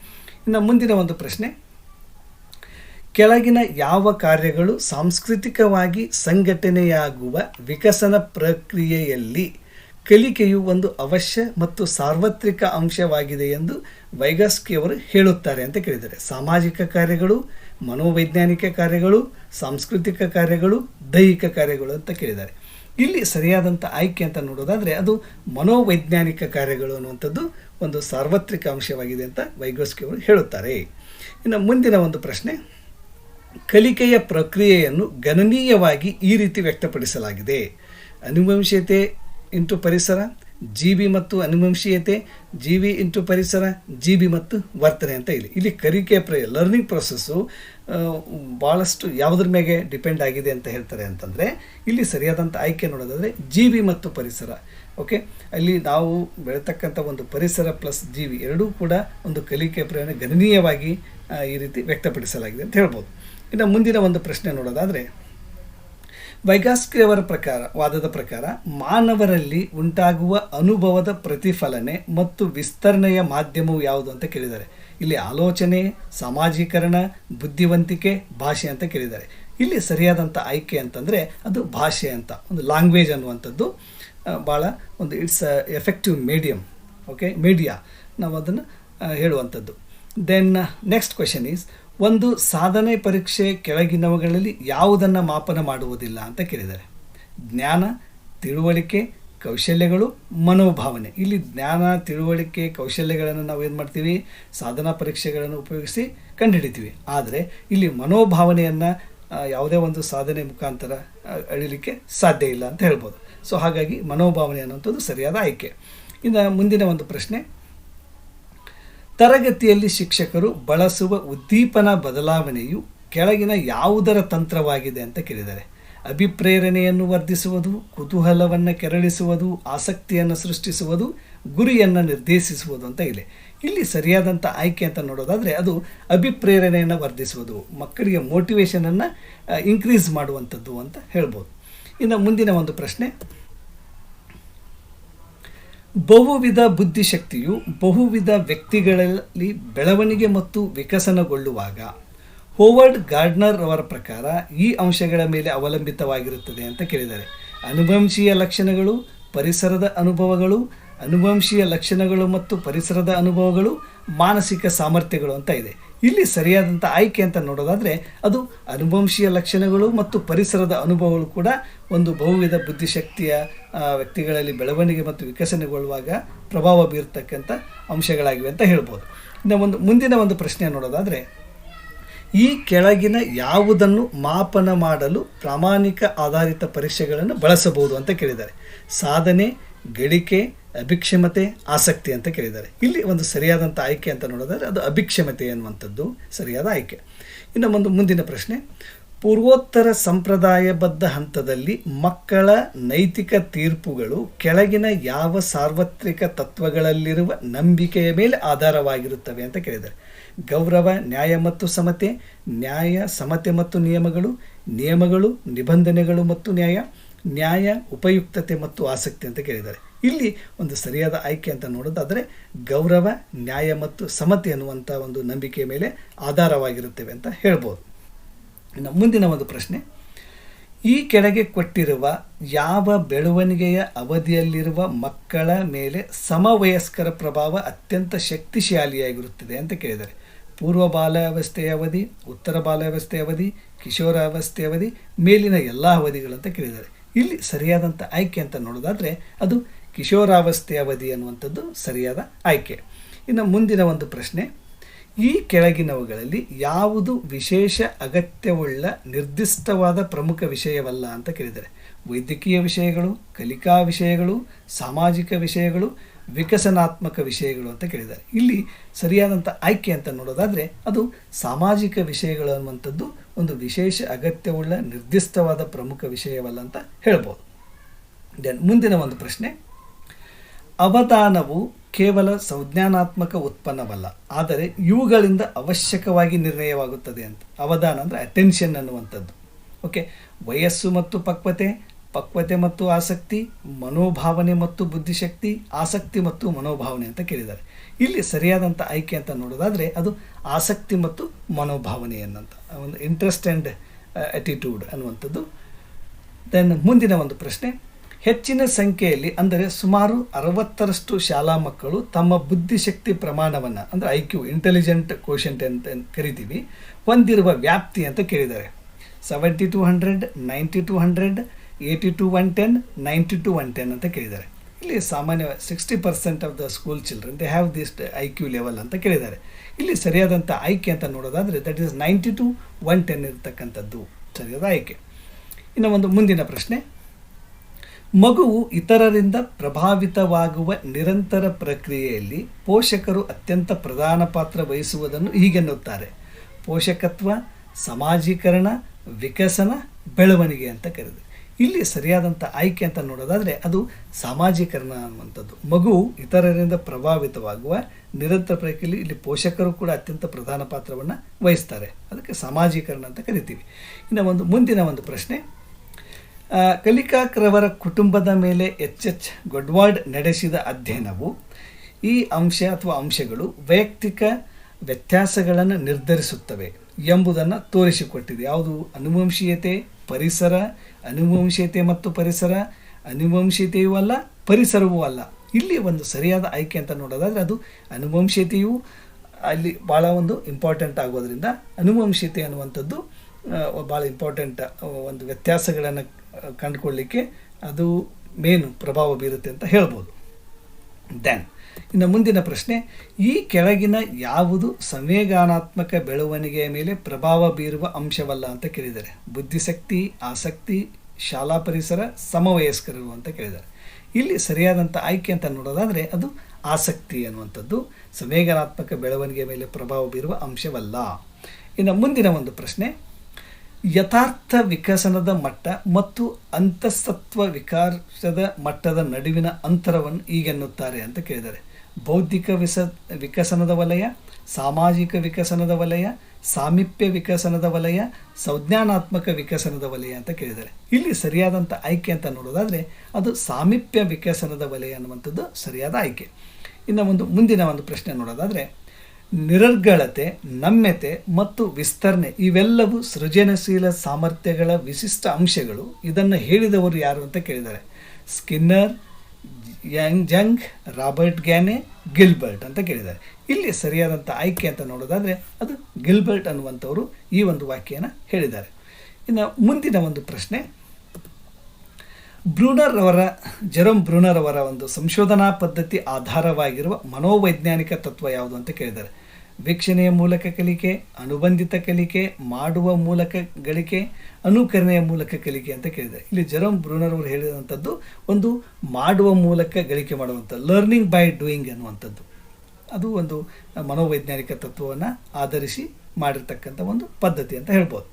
ಇನ್ನು ಮುಂದಿನ ಒಂದು ಪ್ರಶ್ನೆ, ಕೆಳಗಿನ ಯಾವ ಕಾರ್ಯಗಳು ಸಾಂಸ್ಕೃತಿಕವಾಗಿ ಸಂಘಟನೆಯಾಗುವ ವಿಕಸನ ಪ್ರಕ್ರಿಯೆಯಲ್ಲಿ ಕಲಿಕೆಯು ಒಂದು ಅವಶ್ಯ ಮತ್ತು ಸಾರ್ವತ್ರಿಕ ಅಂಶವಾಗಿದೆ ಎಂದು ವೈಗಸ್ಕಿಯವರು ಹೇಳುತ್ತಾರೆ ಅಂತ ಕೇಳಿದ್ದಾರೆ. ಸಾಮಾಜಿಕ ಕಾರ್ಯಗಳು, ಮನೋವೈಜ್ಞಾನಿಕ ಕಾರ್ಯಗಳು, ಸಾಂಸ್ಕೃತಿಕ ಕಾರ್ಯಗಳು, ದೈಹಿಕ ಕಾರ್ಯಗಳು ಅಂತ ಕೇಳಿದ್ದಾರೆ. ಇಲ್ಲಿ ಸರಿಯಾದಂಥ ಆಯ್ಕೆ ಅಂತ ನೋಡೋದಾದರೆ ಅದು ಮನೋವೈಜ್ಞಾನಿಕ ಕಾರ್ಯಗಳು ಅನ್ನುವಂಥದ್ದು ಒಂದು ಸಾರ್ವತ್ರಿಕ ಅಂಶವಾಗಿದೆ ಅಂತ ವೈಗೋಸ್ಕಿಯವರು ಹೇಳುತ್ತಾರೆ. ಇನ್ನು ಮುಂದಿನ ಒಂದು ಪ್ರಶ್ನೆ, ಕಲಿಕೆಯ ಪ್ರಕ್ರಿಯೆಯನ್ನು ಗಣನೀಯವಾಗಿ ಈ ರೀತಿ ವ್ಯಕ್ತಪಡಿಸಲಾಗಿದೆ. ಅನುವಂಶೀಯತೆ ಇಂಟು ಪರಿಸರ ಜೀವಿ ಮತ್ತು ಅನುವಂಶೀಯತೆ, ಜೀವಿ ಇಂಟು ಪರಿಸರ ಜೀವಿ ಮತ್ತು ವರ್ತನೆ ಅಂತ ಇಲ್ಲಿ ಇಲ್ಲಿ ಕಲಿಕೆ ಪ್ರ ಲರ್ನಿಂಗ್ ಪ್ರೊಸೆಸ್ಸು ಭಾಳಷ್ಟು ಯಾವುದ್ರ ಮೇಲೆ ಡಿಪೆಂಡ್ ಆಗಿದೆ ಅಂತ ಹೇಳ್ತಾರೆ ಅಂತಂದರೆ, ಇಲ್ಲಿ ಸರಿಯಾದಂಥ ಆಯ್ಕೆ ನೋಡೋದಾದರೆ ಜೀವಿ ಮತ್ತು ಪರಿಸರ ಓಕೆ ಅಲ್ಲಿ ನಾವು ಬೆಳೆತಕ್ಕಂಥ ಒಂದು ಪರಿಸರ ಪ್ಲಸ್ ಜೀವಿ ಎರಡೂ ಕೂಡ ಒಂದು ಕಲಿಕೆ ಪ್ರಯಾಣ ಗಣನೀಯವಾಗಿ ಈ ರೀತಿ ವ್ಯಕ್ತಪಡಿಸಲಾಗಿದೆ ಅಂತ ಹೇಳ್ಬೋದು. ಇನ್ನು ಮುಂದಿನ ಒಂದು ಪ್ರಶ್ನೆ ನೋಡೋದಾದರೆ ವೈಗಾಸ್ಕಿ ಅವರ ಪ್ರಕಾರ, ವಾದದ ಪ್ರಕಾರ, ಮಾನವರಲ್ಲಿ ಉಂಟಾಗುವ ಅನುಭವದ ಪ್ರತಿಫಲನೆ ಮತ್ತು ವಿಸ್ತರಣೆಯ ಮಾಧ್ಯಮವು ಯಾವುದು ಅಂತ ಕೇಳಿದ್ದಾರೆ. ಇಲ್ಲಿ ಆಲೋಚನೆ, ಸಾಮಾಜೀಕರಣ, ಬುದ್ಧಿವಂತಿಕೆ, ಭಾಷೆ ಅಂತ ಕೇಳಿದ್ದಾರೆ. ಇಲ್ಲಿ ಸರಿಯಾದಂಥ ಆಯ್ಕೆ ಅಂತಂದರೆ ಅದು ಭಾಷೆ ಅಂತ, ಒಂದು ಲ್ಯಾಂಗ್ವೇಜ್ ಅನ್ನುವಂಥದ್ದು ಭಾಳ ಒಂದು it's effective medium okay media ನಾವು ಅದನ್ನು ಹೇಳುವಂಥದ್ದು. ದೆನ್ ನೆಕ್ಸ್ಟ್ ಕ್ವೆಶನ್ ಈಸ್ ಒಂದು ಸಾಧನೆ ಪರೀಕ್ಷೆ ಕೆಳಗಿನವುಗಳಲ್ಲಿ ಯಾವುದನ್ನು ಮಾಪನ ಮಾಡುವುದಿಲ್ಲ ಅಂತ ಕೇಳಿದ್ದಾರೆ. ಜ್ಞಾನ, ತಿಳುವಳಿಕೆ, ಕೌಶಲ್ಯಗಳು, ಮನೋಭಾವನೆ. ಇಲ್ಲಿ ಜ್ಞಾನ, ತಿಳುವಳಿಕೆ, ಕೌಶಲ್ಯಗಳನ್ನು ನಾವು ಏನು ಮಾಡ್ತೀವಿ? ಸಾಧನಾ ಪರೀಕ್ಷೆಗಳನ್ನು ಉಪಯೋಗಿಸಿ ಕಂಡುಹಿಡಿತೀವಿ. ಆದರೆ ಇಲ್ಲಿ ಮನೋಭಾವನೆಯನ್ನು ಯಾವುದೇ ಒಂದು ಸಾಧನೆ ಮುಖಾಂತರ ಅಳಿಲಿಕ್ಕೆ ಸಾಧ್ಯ ಇಲ್ಲ ಅಂತ ಹೇಳ್ಬೋದು. ಸೊ ಹಾಗಾಗಿ ಮನೋಭಾವನೆ ಅನ್ನುವಂಥದ್ದು ಸರಿಯಾದ ಆಯ್ಕೆ. ಇನ್ನು ಮುಂದಿನ ಒಂದು ಪ್ರಶ್ನೆ ತರಗತಿಯಲ್ಲಿ ಶಿಕ್ಷಕರು ಬಳಸುವ ಉದ್ದೀಪನ ಬದಲಾವಣೆಯು ಕೆಳಗಿನ ಯಾವುದರ ತಂತ್ರವಾಗಿದೆ ಅಂತ ಕೇಳಿದ್ದಾರೆ. ಅಭಿಪ್ರೇರಣೆಯನ್ನು ವರ್ಧಿಸುವುದು, ಕುತೂಹಲವನ್ನು ಕೆರಳಿಸುವುದು, ಆಸಕ್ತಿಯನ್ನು ಸೃಷ್ಟಿಸುವುದು, ಗುರಿಯನ್ನು ನಿರ್ದೇಶಿಸುವುದು ಅಂತ ಇದೆ. ಇಲ್ಲಿ ಸರಿಯಾದಂಥ ಆಯ್ಕೆ ಅಂತ ನೋಡೋದಾದರೆ ಅದು ಅಭಿಪ್ರೇರಣೆಯನ್ನು ವರ್ಧಿಸುವುದು, ಮಕ್ಕಳಿಗೆ ಮೋಟಿವೇಶನನ್ನು ಇನ್ಕ್ರೀಸ್ ಮಾಡುವಂಥದ್ದು ಅಂತ ಹೇಳ್ಬೋದು. ಇನ್ನು ಮುಂದಿನ ಒಂದು ಪ್ರಶ್ನೆ. ಬಹುವಿಧ ಬುದ್ಧಿಶಕ್ತಿಯು ಬಹುವಿಧ ವ್ಯಕ್ತಿಗಳಲ್ಲಿ ಬೆಳವಣಿಗೆ ಮತ್ತು ವಿಕಸನಗೊಳ್ಳುವಾಗ, ಹೋವರ್ಡ್ ಗಾರ್ಡ್ನರ್ ಅವರ ಪ್ರಕಾರ ಈ ಅಂಶಗಳ ಮೇಲೆ ಅವಲಂಬಿತವಾಗಿರುತ್ತದೆ ಅಂತ ಕೇಳಿದ್ದಾರೆ. ಅನುವಂಶೀಯ ಲಕ್ಷಣಗಳು, ಪರಿಸರದ ಅನುಭವಗಳು, ಅನುವಂಶೀಯ ಲಕ್ಷಣಗಳು ಮತ್ತು ಪರಿಸರದ ಅನುಭವಗಳು ಮಾನಸಿಕ ಸಾಮರ್ಥ್ಯಗಳು ಅಂತ ಇದೆ. ಇಲ್ಲಿ ಸರಿಯಾದಂಥ ಆಯ್ಕೆ ಅಂತ ನೋಡೋದಾದರೆ ಅದು ಅನುವಂಶೀಯ ಲಕ್ಷಣಗಳು ಮತ್ತು ಪರಿಸರದ ಅನುಭವಗಳು ಕೂಡ ಒಂದು ಬಹುವಿಧ ಬುದ್ಧಿಶಕ್ತಿಯ ವ್ಯಕ್ತಿಗಳಲ್ಲಿ ಬೆಳವಣಿಗೆ ಮತ್ತು ವಿಕಸನಗೊಳ್ಳುವಾಗ ಪ್ರಭಾವ ಬೀರ್ತಕ್ಕಂಥ ಅಂಶಗಳಾಗಿವೆ ಅಂತ ಹೇಳ್ಬೋದು. ಇನ್ನು ಒಂದು ಮುಂದಿನ ಒಂದು ಪ್ರಶ್ನೆ ನೋಡೋದಾದರೆ, ಈ ಕೆಳಗಿನ ಯಾವುದನ್ನು ಮಾಪನ ಮಾಡಲು ಪ್ರಾಮಾಣಿಕ ಆಧಾರಿತ ಪರೀಕ್ಷೆಗಳನ್ನು ಬಳಸಬಹುದು ಅಂತ ಕೇಳಿದ್ದಾರೆ. ಸಾಧನೆ, ಗಳಿಕೆ ಅಭಿಕ್ಷಮತೆ, ಆಸಕ್ತಿ ಅಂತ ಕೇಳಿದ್ದಾರೆ. ಇಲ್ಲಿ ಒಂದು ಸರಿಯಾದಂಥ ಆಯ್ಕೆ ಅಂತ ನೋಡೋದಾದ್ರೆ ಅದು ಅಭಿಕ್ಷಮತೆ ಅನ್ನುವಂಥದ್ದು ಸರಿಯಾದ ಆಯ್ಕೆ. ಇನ್ನು ಒಂದು ಮುಂದಿನ ಪ್ರಶ್ನೆ, ಪೂರ್ವೋತ್ತರ ಸಂಪ್ರದಾಯಬದ್ಧ ಹಂತದಲ್ಲಿ ಮಕ್ಕಳ ನೈತಿಕ ತೀರ್ಪುಗಳು ಕೆಳಗಿನ ಯಾವ ಸಾರ್ವತ್ರಿಕ ತತ್ವಗಳಲ್ಲಿರುವ ನಂಬಿಕೆಯ ಮೇಲೆ ಆಧಾರವಾಗಿರುತ್ತವೆ ಅಂತ ಕೇಳಿದ್ದಾರೆ. ಗೌರವ, ನ್ಯಾಯ ಮತ್ತು ಸಮತೆ, ನ್ಯಾಯ, ಸಮತೆ ಮತ್ತು ನಿಯಮಗಳು ನಿಯಮಗಳು, ನಿಬಂಧನೆಗಳು ಮತ್ತು ನ್ಯಾಯ ನ್ಯಾಯ, ಉಪಯುಕ್ತತೆ ಮತ್ತು ಆಸಕ್ತಿ ಅಂತ ಕೇಳಿದ್ದಾರೆ. ಇಲ್ಲಿ ಒಂದು ಸರಿಯಾದ ಆಯ್ಕೆ ಅಂತ ನೋಡೋದಾದರೆ ಗೌರವ, ನ್ಯಾಯ ಮತ್ತು ಸಮತೆ ಅನ್ನುವಂಥ ಒಂದು ನಂಬಿಕೆಯ ಮೇಲೆ ಆಧಾರವಾಗಿರುತ್ತೇವೆ ಅಂತ ಹೇಳ್ಬೋದು. ಇನ್ನು ಮುಂದಿನ ಒಂದು ಪ್ರಶ್ನೆ, ಈ ಕೆಳಗೆ ಕೊಟ್ಟಿರುವ ಯಾವ ಬೆಳವಣಿಗೆಯ ಅವಧಿಯಲ್ಲಿರುವ ಮಕ್ಕಳ ಮೇಲೆ ಸಮವಯಸ್ಕರ ಪ್ರಭಾವ ಅತ್ಯಂತ ಶಕ್ತಿಶಾಲಿಯಾಗಿರುತ್ತದೆ ಅಂತ ಕೇಳಿದ್ದಾರೆ. ಪೂರ್ವ ಬಾಲ್ಯಾವಸ್ಥೆಯ ಅವಧಿ, ಉತ್ತರ ಬಾಲ್ಯಾವಸ್ಥೆಯ ಅವಧಿ, ಕಿಶೋರಾವಸ್ಥೆಯ ಅವಧಿ, ಮೇಲಿನ ಎಲ್ಲ ಅವಧಿಗಳಂತ ಕೇಳಿದ್ದಾರೆ. ಇಲ್ಲಿ ಸರಿಯಾದಂಥ ಆಯ್ಕೆ ಅಂತ ನೋಡೋದಾದರೆ ಅದು ಕಿಶೋರಾವಸ್ಥೆಯ ಅವಧಿ ಅನ್ನುವಂಥದ್ದು ಸರಿಯಾದ ಆಯ್ಕೆ. ಇನ್ನು ಮುಂದಿನ ಒಂದು ಪ್ರಶ್ನೆ, ಈ ಕೆಳಗಿನವುಗಳಲ್ಲಿ ಯಾವುದು ವಿಶೇಷ ಅಗತ್ಯವುಳ್ಳ ನಿರ್ದಿಷ್ಟವಾದ ಪ್ರಮುಖ ವಿಷಯವಲ್ಲ ಅಂತ ಕೇಳಿದರೆ ವೈದ್ಯಕೀಯ ವಿಷಯಗಳು, ಕಲಿಕಾ ವಿಷಯಗಳು, ಸಾಮಾಜಿಕ ವಿಷಯಗಳು, ವಿಕಸನಾತ್ಮಕ ವಿಷಯಗಳು ಅಂತ ಕೇಳಿದ್ದಾರೆ. ಇಲ್ಲಿ ಸರಿಯಾದಂಥ ಆಯ್ಕೆ ಅಂತ ನೋಡೋದಾದರೆ ಅದು ಸಾಮಾಜಿಕ ವಿಷಯಗಳು ಅನ್ನುವಂಥದ್ದು ಒಂದು ವಿಶೇಷ ಅಗತ್ಯವುಳ್ಳ ನಿರ್ದಿಷ್ಟವಾದ ಪ್ರಮುಖ ವಿಷಯವಲ್ಲ ಅಂತ ಹೇಳ್ಬೋದು. ದೆನ್ ಮುಂದಿನ ಒಂದು ಪ್ರಶ್ನೆ ಅವಧಾನವು ಕೇವಲ ಸಂಜ್ಞಾನಾತ್ಮಕ ಉತ್ಪನ್ನವಲ್ಲ, ಆದರೆ ಇವುಗಳಿಂದ ಅವಶ್ಯಕವಾಗಿ ನಿರ್ಣಯವಾಗುತ್ತದೆ ಅಂತ. ಅವಧಾನ ಅಂದರೆ ಅಟೆನ್ಷನ್ ಅನ್ನುವಂಥದ್ದು. ಓಕೆ ವಯಸ್ಸು ಮತ್ತು ಪಕ್ವತೆ ಪಕ್ವತೆ ಮತ್ತು ಆಸಕ್ತಿ, ಮನೋಭಾವನೆ ಮತ್ತು ಬುದ್ಧಿಶಕ್ತಿ, ಆಸಕ್ತಿ ಮತ್ತು ಮನೋಭಾವನೆ ಅಂತ ಕೇಳಿದ್ದಾರೆ. ಇಲ್ಲಿ ಸರಿಯಾದಂಥ ಆಯ್ಕೆ ಅಂತ ನೋಡೋದಾದರೆ ಅದು ಆಸಕ್ತಿ ಮತ್ತು ಮನೋಭಾವನೆ ಅನ್ನಂತ ಒಂದು ಇಂಟ್ರೆಸ್ಟ್ ಆ್ಯಂಡ್ ಅಟಿಟ್ಯೂಡ್ ಅನ್ನುವಂಥದ್ದು. ದೆನ್ ಮುಂದಿನ ಒಂದು ಪ್ರಶ್ನೆ ಹೆಚ್ಚಿನ ಸಂಖ್ಯೆಯಲ್ಲಿ, ಅಂದರೆ ಸುಮಾರು ಅರವತ್ತರಷ್ಟು ಶಾಲಾ ಮಕ್ಕಳು ತಮ್ಮ ಬುದ್ಧಿಶಕ್ತಿ ಪ್ರಮಾಣವನ್ನು, ಅಂದರೆ ಐ ಕ್ಯೂ ಇಂಟೆಲಿಜೆಂಟ್ ಕೋಶಂಟ್ ಅಂತ ಕರಿತೀವಿ, ಹೊಂದಿರುವ ವ್ಯಾಪ್ತಿ ಅಂತ ಕೇಳಿದ್ದಾರೆ. Seventy to hundred ninety to hundred eighty to one ten ninety to one ten ಅಂತ ಕೇಳಿದ್ದಾರೆ. ಇಲ್ಲಿ ಸಾಮಾನ್ಯ sixty percent of the school children they have this I Q level ಅಂತ ಕೇಳಿದ್ದಾರೆ. ಇಲ್ಲಿ ಸರಿಯಾದಂಥ ಆಯ್ಕೆ ಅಂತ ನೋಡೋದಾದರೆ that is ninety to one ten ಇರತಕ್ಕಂಥದ್ದು ಸರಿಯಾದ ಆಯ್ಕೆ ಇನ್ನು ಒಂದು ಮುಂದಿನ ಪ್ರಶ್ನೆ. ಮಗುವು ಇತರರಿಂದ ಪ್ರಭಾವಿತವಾಗುವ ನಿರಂತರ ಪ್ರಕ್ರಿಯೆಯಲ್ಲಿ ಪೋಷಕರು ಅತ್ಯಂತ ಪ್ರಧಾನ ಪಾತ್ರ ವಹಿಸುವುದನ್ನು ಹೀಗೆನ್ನುತ್ತಾರೆ. ಪೋಷಕತ್ವ, ಸಮಾಜೀಕರಣ, ವಿಕಸನ, ಬೆಳವಣಿಗೆ ಅಂತ ಕರೆದು. ಇಲ್ಲಿ ಸರಿಯಾದಂಥ ಆಯ್ಕೆ ಅಂತ ನೋಡೋದಾದರೆ ಅದು ಸಾಮಾಜೀಕರಣ ಅನ್ನುವಂಥದ್ದು. ಮಗು ಇತರರಿಂದ ಪ್ರಭಾವಿತವಾಗುವ ನಿರಂತರ ಪ್ರಕ್ರಿಯೆಯಲ್ಲಿ ಇಲ್ಲಿ ಪೋಷಕರು ಕೂಡ ಅತ್ಯಂತ ಪ್ರಧಾನ ಪಾತ್ರವನ್ನು ವಹಿಸ್ತಾರೆ. ಅದಕ್ಕೆ ಸಾಮಾಜೀಕರಣ ಅಂತ ಕರಿತೀವಿ. ಇನ್ನು ಒಂದು ಮುಂದಿನ ಒಂದು ಪ್ರಶ್ನೆ. ಕಲಿಕಾಕರವರ ಕುಟುಂಬದ ಮೇಲೆ ಎಚ್ ಎಚ್ ಗೊಡ್ವಾಡ್ ನಡೆಸಿದ ಅಧ್ಯಯನವು ಈ ಅಂಶ ಅಥವಾ ಅಂಶಗಳು ವೈಯಕ್ತಿಕ ವ್ಯತ್ಯಾಸಗಳನ್ನು ನಿರ್ಧರಿಸುತ್ತವೆ ಎಂಬುದನ್ನು ತೋರಿಸಿಕೊಟ್ಟಿದೆ. ಯಾವುದು? ಅನುವಂಶೀಯತೆ, ಪರಿಸರ, ಅನುವಂಶೀಯತೆ ಮತ್ತು ಪರಿಸರ. ಅನುವಂಶೀಯತೆಯೂ ಅಲ್ಲ, ಪರಿಸರವೂ ಅಲ್ಲ. ಇಲ್ಲಿ ಒಂದು ಸರಿಯಾದ ಆಯ್ಕೆ ಅಂತ ನೋಡೋದಾದರೆ ಅದು ಅನುವಂಶೀಯತೆಯು ಅಲ್ಲಿ ಭಾಳ ಒಂದು ಇಂಪಾರ್ಟೆಂಟ್ ಆಗೋದ್ರಿಂದ ಅನುವಂಶೀಯತೆ ಅನ್ನುವಂಥದ್ದು ಭಾಳ ಇಂಪಾರ್ಟೆಂಟ್ ಒಂದು ವ್ಯತ್ಯಾಸಗಳನ್ನು ಕಂಡುಕೊಳ್ಳಿಕ್ಕೆ ಅದು ಮೇನು ಪ್ರಭಾವ ಬೀರುತ್ತೆ ಅಂತ ಹೇಳ್ಬೋದು. ದೆನ್ ಇನ್ನು ಮುಂದಿನ ಪ್ರಶ್ನೆ, ಈ ಕೆಳಗಿನ ಯಾವುದು ಸಂವೇಗಾನಾತ್ಮಕ ಬೆಳವಣಿಗೆಯ ಮೇಲೆ ಪ್ರಭಾವ ಬೀರುವ ಅಂಶವಲ್ಲ ಅಂತ ಕೇಳಿದ್ದಾರೆ. ಬುದ್ಧಿಶಕ್ತಿ, ಆಸಕ್ತಿ, ಶಾಲಾ ಪರಿಸರ, ಸಮವಯಸ್ಕರು ಅಂತ ಕೇಳಿದ್ದಾರೆ. ಇಲ್ಲಿ ಸರಿಯಾದಂಥ ಆಯ್ಕೆ ಅಂತ ನೋಡೋದಾದರೆ ಅದು ಆಸಕ್ತಿ ಅನ್ನುವಂಥದ್ದು, ಸಂವೇಗನಾತ್ಮಕ ಬೆಳವಣಿಗೆಯ ಮೇಲೆ ಪ್ರಭಾವ ಬೀರುವ ಅಂಶವಲ್ಲ. ಇನ್ನು ಮುಂದಿನ ಒಂದು ಪ್ರಶ್ನೆ ಯಥಾರ್ಥ ವಿಕಸನದ ಮಟ್ಟ ಮತ್ತು ಅಂತಸ್ತತ್ವ ವಿಕಾಸದ ಮಟ್ಟದ ನಡುವಿನ ಅಂತರವನ್ನು ಈಗೆನ್ನುತ್ತಾರೆ ಅಂತ ಕೇಳಿದ್ದಾರೆ. ಬೌದ್ಧಿಕ ವಿಸ, ವಿಕಸನದ ವಲಯ, ಸಾಮಾಜಿಕ ವಿಕಸನದ ವಲಯ, ಸಾಮೀಪ್ಯ ವಿಕಸನದ ವಲಯ, ಸಂಜ್ಞಾನಾತ್ಮಕ ವಿಕಸನದ ವಲಯ ಅಂತ ಕೇಳಿದ್ದಾರೆ. ಇಲ್ಲಿ ಸರಿಯಾದಂಥ ಆಯ್ಕೆ ಅಂತ ನೋಡೋದಾದರೆ ಅದು ಸಾಮೀಪ್ಯ ವಿಕಸನದ ವಲಯ ಅನ್ನುವಂಥದ್ದು ಸರಿಯಾದ ಆಯ್ಕೆ. ಇನ್ನು ಒಂದು ಮುಂದಿನ ಒಂದು ಪ್ರಶ್ನೆ ನೋಡೋದಾದರೆ ನಿರರ್ಗಳತೆ, ನಮ್ಯತೆ ಮತ್ತು ವಿಸ್ತರಣೆ ಇವೆಲ್ಲವೂ ಸೃಜನಶೀಲ ಸಾಮರ್ಥ್ಯಗಳ ವಿಶಿಷ್ಟ ಅಂಶಗಳು. ಇದನ್ನು ಹೇಳಿದವರು ಯಾರು ಅಂತ ಕೇಳಿದ್ದಾರೆ. Skinner, Young Jung, Robert Gagne, Gilbert ಅಂತ ಕೇಳಿದ್ದಾರೆ. ಇಲ್ಲಿ ಸರಿಯಾದಂಥ ಆಯ್ಕೆ ಅಂತ ನೋಡೋದಾದರೆ ಅದು ಗಿಲ್ಬರ್ಟ್ ಅನ್ನುವಂಥವರು ಈ ಒಂದು ವಾಕ್ಯನ ಹೇಳಿದ್ದಾರೆ. ಇನ್ನು ಮುಂದಿನ ಒಂದು ಪ್ರಶ್ನೆ. ಬ್ರೂನರ್ ಅವರ ಜೆರೋಮ್ ಬ್ರೂನರ್ ಅವರ ಒಂದು ಸಂಶೋಧನಾ ಪದ್ಧತಿ ಆಧಾರವಾಗಿರುವ ಮನೋವೈಜ್ಞಾನಿಕ ತತ್ವ ಯಾವುದು ಅಂತ ಕೇಳಿದ್ದಾರೆ. ವೀಕ್ಷಣೆಯ ಮೂಲಕ ಕಲಿಕೆ, ಅನುಬಂಧಿತ ಕಲಿಕೆ, ಮಾಡುವ ಮೂಲಕ ಗಳಿಕೆ, ಅನುಕರಣೆಯ ಮೂಲಕ ಕಲಿಕೆ ಅಂತ ಕೇಳಿದೆ ಇಲ್ಲಿ ಜರಮ್ ಬ್ರೂನರ್ ಅವರು ಹೇಳಿದಂಥದ್ದು ಒಂದು ಮಾಡುವ ಮೂಲಕ ಗಳಿಕೆ ಮಾಡುವಂಥ ಲರ್ನಿಂಗ್ ಬೈ ಡೂಯಿಂಗ್ ಅನ್ನುವಂಥದ್ದು. ಅದು ಒಂದು ಮನೋವೈಜ್ಞಾನಿಕ ತತ್ವವನ್ನು ಆಧರಿಸಿ ಮಾಡಿರ್ತಕ್ಕಂಥ ಒಂದು ಪದ್ಧತಿ ಅಂತ ಹೇಳ್ಬೋದು.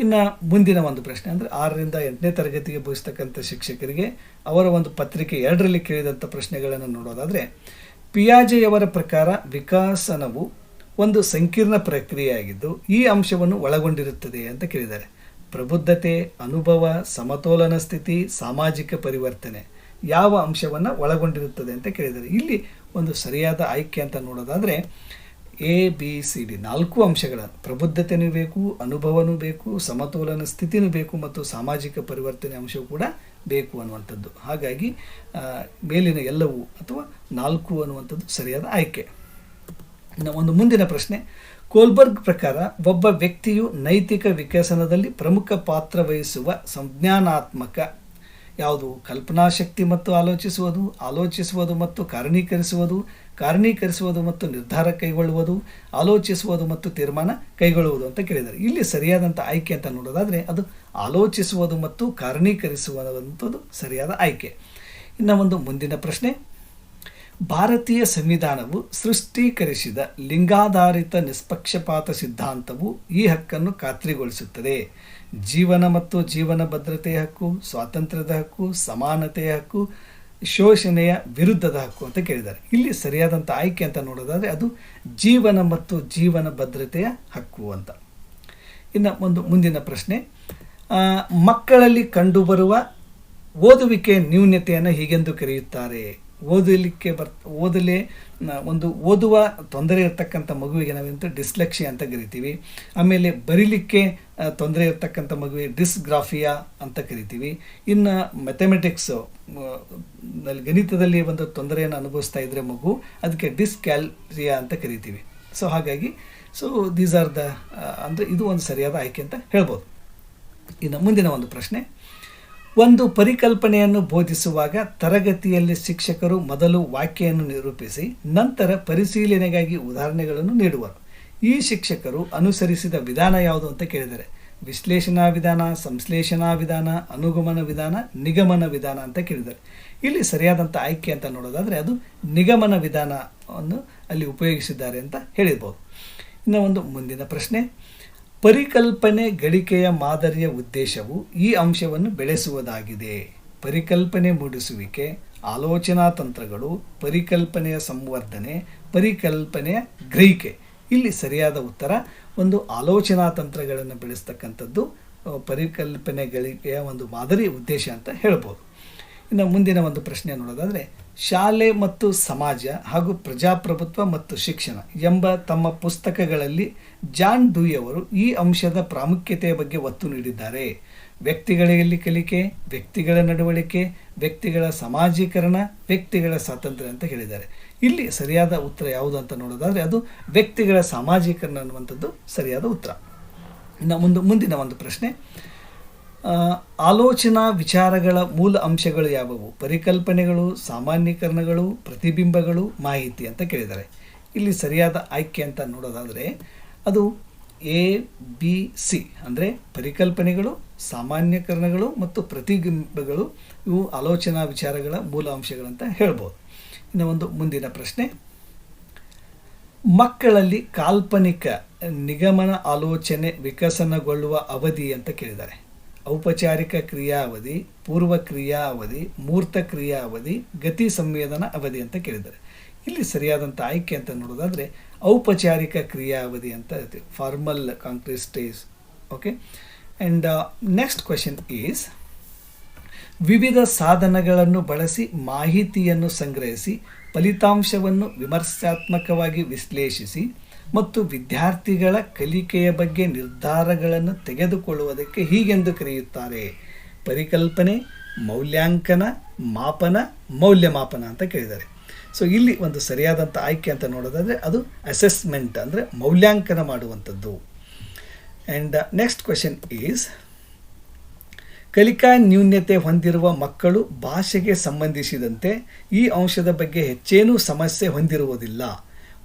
ಇನ್ನು ಮುಂದಿನ ಒಂದು ಪ್ರಶ್ನೆ ಅಂದರೆ ಆರರಿಂದ ಎಂಟನೇ ತರಗತಿಗೆ ಬೋಧಿಸ್ತಕ್ಕಂಥ ಶಿಕ್ಷಕರಿಗೆ ಅವರ ಒಂದು ಪತ್ರಿಕೆ ಎರಡರಲ್ಲಿ ಕೇಳಿದಂಥ ಪ್ರಶ್ನೆಗಳನ್ನು ನೋಡೋದಾದರೆ, ಪಿಯಾಜೆಯವರ ಪ್ರಕಾರ ವಿಕಾಸನವು ಒಂದು ಸಂಕೀರ್ಣ ಪ್ರಕ್ರಿಯೆಯಾಗಿದ್ದು ಈ ಅಂಶವನ್ನು ಒಳಗೊಂಡಿರುತ್ತದೆ ಅಂತ ಕೇಳಿದ್ದಾರೆ. ಪ್ರಬುದ್ಧತೆ, ಅನುಭವ, ಸಮತೋಲನ ಸ್ಥಿತಿ, ಸಾಮಾಜಿಕ ಪರಿವರ್ತನೆ ಯಾವ ಅಂಶವನ್ನು ಒಳಗೊಂಡಿರುತ್ತದೆ ಅಂತ ಕೇಳಿದ್ದಾರೆ. ಇಲ್ಲಿ ಒಂದು ಸರಿಯಾದ ಆಯ್ಕೆ ಅಂತ ನೋಡೋದಾದರೆ ಎ ಬಿ ಸಿ ಡಿ ನಾಲ್ಕು ಅಂಶಗಳ ಪ್ರಬುದ್ಧತೆನೂ ಬೇಕು, ಅನುಭವನೂ ಬೇಕು, ಸಮತೋಲನ ಸ್ಥಿತಿನೂ ಬೇಕು ಮತ್ತು ಸಾಮಾಜಿಕ ಪರಿವರ್ತನೆ ಅಂಶವೂ ಕೂಡ ಬೇಕು ಅನ್ನುವಂಥದ್ದು. ಹಾಗಾಗಿ ಮೇಲಿನ ಎಲ್ಲವೂ ಅಥವಾ ನಾಲ್ಕು ಅನ್ನುವಂಥದ್ದು ಸರಿಯಾದ ಆಯ್ಕೆ. ಇನ್ನು ಒಂದು ಮುಂದಿನ ಪ್ರಶ್ನೆ, ಕೋಲ್ಬರ್ಗ್ ಪ್ರಕಾರ ಒಬ್ಬ ವ್ಯಕ್ತಿಯು ನೈತಿಕ ವಿಕಸನದಲ್ಲಿ ಪ್ರಮುಖ ಪಾತ್ರ ವಹಿಸುವ ಸಂಜ್ಞಾನಾತ್ಮಕ ಯಾವುದು? ಕಲ್ಪನಾಶಕ್ತಿ ಮತ್ತು ಆಲೋಚಿಸುವುದು ಆಲೋಚಿಸುವುದು ಮತ್ತು ಕಾರಣೀಕರಿಸುವುದು ಕಾರಣೀಕರಿಸುವುದು ಮತ್ತು ನಿರ್ಧಾರ ಕೈಗೊಳ್ಳುವುದು, ಆಲೋಚಿಸುವುದು ಮತ್ತು ತೀರ್ಮಾನ ಕೈಗೊಳ್ಳುವುದು ಅಂತ ಕೇಳಿದ್ದಾರೆ. ಇಲ್ಲಿ ಸರಿಯಾದಂಥ ಆಯ್ಕೆ ಅಂತ ನೋಡೋದಾದರೆ ಅದು ಆಲೋಚಿಸುವುದು ಮತ್ತು ಕಾರಣೀಕರಿಸುವಂಥದ್ದು ಸರಿಯಾದ ಆಯ್ಕೆ. ಇನ್ನು ಒಂದು ಮುಂದಿನ ಪ್ರಶ್ನೆ ಭಾರತೀಯ ಸಂವಿಧಾನವು ಸೃಷ್ಟೀಕರಿಸಿದ ಲಿಂಗಾಧಾರಿತ ನಿಷ್ಪಕ್ಷಪಾತ ಸಿದ್ಧಾಂತವು ಈ ಹಕ್ಕನ್ನು ಖಾತ್ರಿಗೊಳಿಸುತ್ತದೆ. ಜೀವನ ಮತ್ತು ಜೀವನ ಭದ್ರತೆಯ ಹಕ್ಕು, ಸ್ವಾತಂತ್ರ್ಯದ ಹಕ್ಕು, ಸಮಾನತೆಯ ಹಕ್ಕು, ಶೋಷಣೆಯ ವಿರುದ್ಧದ ಹಕ್ಕು ಅಂತ ಕೇಳಿದ್ದಾರೆ. ಇಲ್ಲಿ ಸರಿಯಾದಂಥ ಆಯ್ಕೆ ಅಂತ ನೋಡೋದಾದರೆ ಅದು ಜೀವನ ಮತ್ತು ಜೀವನ ಭದ್ರತೆಯ ಹಕ್ಕು ಅಂತ. ಇನ್ನು ಒಂದು ಮುಂದಿನ ಪ್ರಶ್ನೆ ಮಕ್ಕಳಲ್ಲಿ ಕಂಡುಬರುವ ಓದುವಿಕೆ ನ್ಯೂನ್ಯತೆಯನ್ನು ಹೀಗೆಂದು ಕರೆಯುತ್ತಾರೆ. ಓದಲಿಕ್ಕೆ ಬರ್, ಓದಲೇ ಒಂದು ಓದುವ ತೊಂದರೆ ಇರತಕ್ಕಂಥ ಮಗುವಿಗೆ ನಾವೆಂತ ಡಿಸ್ಲೆಕ್ಷಿ ಅಂತ ಕರಿತೀವಿ. ಆಮೇಲೆ ಬರೀಲಿಕ್ಕೆ ತೊಂದರೆ ಇರತಕ್ಕಂಥ ಮಗುವಿಗೆ ಡಿಸ್ಗ್ರಾಫಿಯಾ ಅಂತ ಕರಿತೀವಿ. ಇನ್ನು ಮೆಥಮೆಟಿಕ್ಸು ಗಣಿತದಲ್ಲಿ ಒಂದು ತೊಂದರೆಯನ್ನು ಅನುಭವಿಸ್ತಾ ಇದ್ದರೆ ಮಗು ಅದಕ್ಕೆ ಡಿಸ್ಕ್ಯಾಲ್ರಿಯಾ ಅಂತ ಕರಿತೀವಿ. ಸೊ, ಹಾಗಾಗಿ, ಸೊ ದೀಸ್ ಆರ್ ದ ಅಂದರೆ ಇದು ಒಂದು ಸರಿಯಾದ ಆಯ್ಕೆ ಅಂತ ಹೇಳ್ಬೋದು. ಇನ್ನು ಮುಂದಿನ ಒಂದು ಪ್ರಶ್ನೆ. ಒಂದು ಪರಿಕಲ್ಪನೆಯನ್ನು ಬೋಧಿಸುವಾಗ ತರಗತಿಯಲ್ಲಿ ಶಿಕ್ಷಕರು ಮೊದಲು ವಾಕ್ಯವನ್ನು ನಿರೂಪಿಸಿ, ನಂತರ ಪರಿಶೀಲನೆಗಾಗಿ ಉದಾಹರಣೆಗಳನ್ನು ನೀಡುವರು. ಈ ಶಿಕ್ಷಕರು ಅನುಸರಿಸಿದ ವಿಧಾನ ಯಾವುದು ಅಂತ ಕೇಳಿದರೆ, ವಿಶ್ಲೇಷಣಾ ವಿಧಾನ, ಸಂಶ್ಲೇಷಣಾ ವಿಧಾನ, ಅನುಗಮನ ವಿಧಾನ, ನಿಗಮನ ವಿಧಾನ ಅಂತ ಕೇಳಿದ್ದಾರೆ ಇಲ್ಲಿ ಸರಿಯಾದಂಥ ಆಯ್ಕೆ ಅಂತ ನೋಡೋದಾದರೆ ಅದು ನಿಗಮನ ವಿಧಾನವನ್ನು ಅಲ್ಲಿ ಉಪಯೋಗಿಸಿದ್ದಾರೆ ಅಂತ ಹೇಳಿರ್ಬೋದು. ಇನ್ನು ಒಂದು ಮುಂದಿನ ಪ್ರಶ್ನೆ. ಪರಿಕಲ್ಪನೆ ಗಳಿಕೆಯ ಮಾದರಿಯ ಉದ್ದೇಶವು ಈ ಅಂಶವನ್ನು ಬೆಳೆಸುವುದಾಗಿದೆ. ಪರಿಕಲ್ಪನೆ ಮೂಡಿಸುವಿಕೆ, ಆಲೋಚನಾ ತಂತ್ರಗಳು, ಪರಿಕಲ್ಪನೆಯ ಸಂವರ್ಧನೆ, ಪರಿಕಲ್ಪನೆಯ ಗ್ರಹಿಕೆ. ಇಲ್ಲಿ ಸರಿಯಾದ ಉತ್ತರ, ಒಂದು ಆಲೋಚನಾ ತಂತ್ರಗಳನ್ನು ಬೆಳೆಸ್ತಕ್ಕಂಥದ್ದು, ಪರಿಕಲ್ಪನೆ ಗಳಿಕೆಯ ಒಂದು ಮಾದರಿ ಉದ್ದೇಶ ಅಂತ ಹೇಳ್ಬೋದು. ಇನ್ನು ಮುಂದಿನ ಒಂದು ಪ್ರಶ್ನೆ ನೋಡೋದಾದರೆ, ಶಾಲೆ ಮತ್ತು ಸಮಾಜ ಹಾಗೂ ಪ್ರಜಾಪ್ರಭುತ್ವ ಮತ್ತು ಶಿಕ್ಷಣ ಎಂಬ ತಮ್ಮ ಪುಸ್ತಕಗಳಲ್ಲಿ ಜಾನ್ ಅವರು ಈ ಅಂಶದ ಪ್ರಾಮುಖ್ಯತೆಯ ಬಗ್ಗೆ ಒತ್ತು ನೀಡಿದ್ದಾರೆ. ವ್ಯಕ್ತಿಗಳಲ್ಲಿ ಕಲಿಕೆ ವ್ಯಕ್ತಿಗಳ ನಡವಳಿಕೆ, ವ್ಯಕ್ತಿಗಳ ಸಮಾಜೀಕರಣ, ವ್ಯಕ್ತಿಗಳ ಸ್ವಾತಂತ್ರ್ಯ ಅಂತ ಹೇಳಿದ್ದಾರೆ. ಇಲ್ಲಿ ಸರಿಯಾದ ಉತ್ತರ ಯಾವುದು ಅಂತ ನೋಡೋದಾದರೆ, ಅದು ವ್ಯಕ್ತಿಗಳ ಸಾಮಾಜೀಕರಣ ಅನ್ನುವಂಥದ್ದು ಸರಿಯಾದ ಉತ್ತರ. ಇನ್ನು ಮುಂದೆ ಮುಂದಿನ ಒಂದು ಪ್ರಶ್ನೆ ಆಲೋಚನಾ ವಿಚಾರಗಳ ಮೂಲ ಅಂಶಗಳು ಯಾವುವು? ಪರಿಕಲ್ಪನೆಗಳು, ಸಾಮಾನ್ಯೀಕರಣಗಳು, ಪ್ರತಿಬಿಂಬಗಳು, ಮಾಹಿತಿ ಅಂತ ಕೇಳಿದ್ದಾರೆ. ಇಲ್ಲಿ ಸರಿಯಾದ ಆಯ್ಕೆ ಅಂತ ನೋಡೋದಾದರೆ ಅದು ಎ, ಬಿ, ಸಿ ಅಂದರೆ ಪರಿಕಲ್ಪನೆಗಳು, ಸಾಮಾನ್ಯಕರಣಗಳು ಮತ್ತು ಪ್ರತಿಬಿಂಬಗಳು. ಇವು ಆಲೋಚನಾ ವಿಚಾರಗಳ ಮೂಲ ಅಂಶಗಳಂತ ಹೇಳ್ಬೋದು. ಇನ್ನು ಒಂದು ಮುಂದಿನ ಪ್ರಶ್ನೆ. ಮಕ್ಕಳಲ್ಲಿ ಕಾಲ್ಪನಿಕ ನಿಗಮನ ಆಲೋಚನೆ ವಿಕಸನಗೊಳ್ಳುವ ಅವಧಿ ಅಂತ ಕೇಳಿದ್ದಾರೆ. ಔಪಚಾರಿಕ ಕ್ರಿಯಾವಧಿ, ಪೂರ್ವ ಕ್ರಿಯಾವಧಿ, ಮೂರ್ತ ಕ್ರಿಯಾವಧಿ, ಗತಿ ಸಂವೇದನಾ ಅವಧಿ ಅಂತ ಕೇಳಿದ್ದಾರೆ. ಇಲ್ಲಿ ಸರಿಯಾದಂಥ ಆಯ್ಕೆ ಅಂತ ನೋಡೋದಾದರೆ ಔಪಚಾರಿಕ ಕ್ರಿಯಾವಧಿ ಅಂತ ಇರ್ತೀವಿ formal concrete stage okay and next question is ವಿವಿಧ ಸಾಧನಗಳನ್ನು ಬಳಸಿ ಮಾಹಿತಿಯನ್ನು ಸಂಗ್ರಹಿಸಿ, ಫಲಿತಾಂಶವನ್ನು ವಿಮರ್ಶಾತ್ಮಕವಾಗಿ ವಿಶ್ಲೇಷಿಸಿ ಮತ್ತು ವಿದ್ಯಾರ್ಥಿಗಳ ಕಲಿಕೆಯ ಬಗ್ಗೆ ನಿರ್ಧಾರಗಳನ್ನು ತೆಗೆದುಕೊಳ್ಳುವುದಕ್ಕೆ ಹೀಗೆಂದು ಕರೆಯುತ್ತಾರೆ. ಪರಿಕಲ್ಪನೆ, ಮೌಲ್ಯಾಂಕನ, ಮಾಪನ, ಮೌಲ್ಯಮಾಪನ ಅಂತ ಕೇಳಿದ್ದಾರೆ. ಸೊ ಇಲ್ಲಿ ಒಂದು ಸರಿಯಾದಂಥ ಆಯ್ಕೆ ಅಂತ ನೋಡೋದಾದರೆ ಅದು ಅಸೆಸ್ಮೆಂಟ್ ಅಂದರೆ ಮೌಲ್ಯಾಂಕನ ಮಾಡುವಂಥದ್ದು. ಆ್ಯಂಡ್ ನೆಕ್ಸ್ಟ್ ಕ್ವೆಶನ್ ಈಸ್ ಕಲಿಕಾ ನ್ಯೂನ್ಯತೆ ಹೊಂದಿರುವ ಮಕ್ಕಳು ಭಾಷೆಗೆ ಸಂಬಂಧಿಸಿದಂತೆ ಈ ಅಂಶದ ಬಗ್ಗೆ ಹೆಚ್ಚೇನೂ ಸಮಸ್ಯೆ ಹೊಂದಿರುವುದಿಲ್ಲ.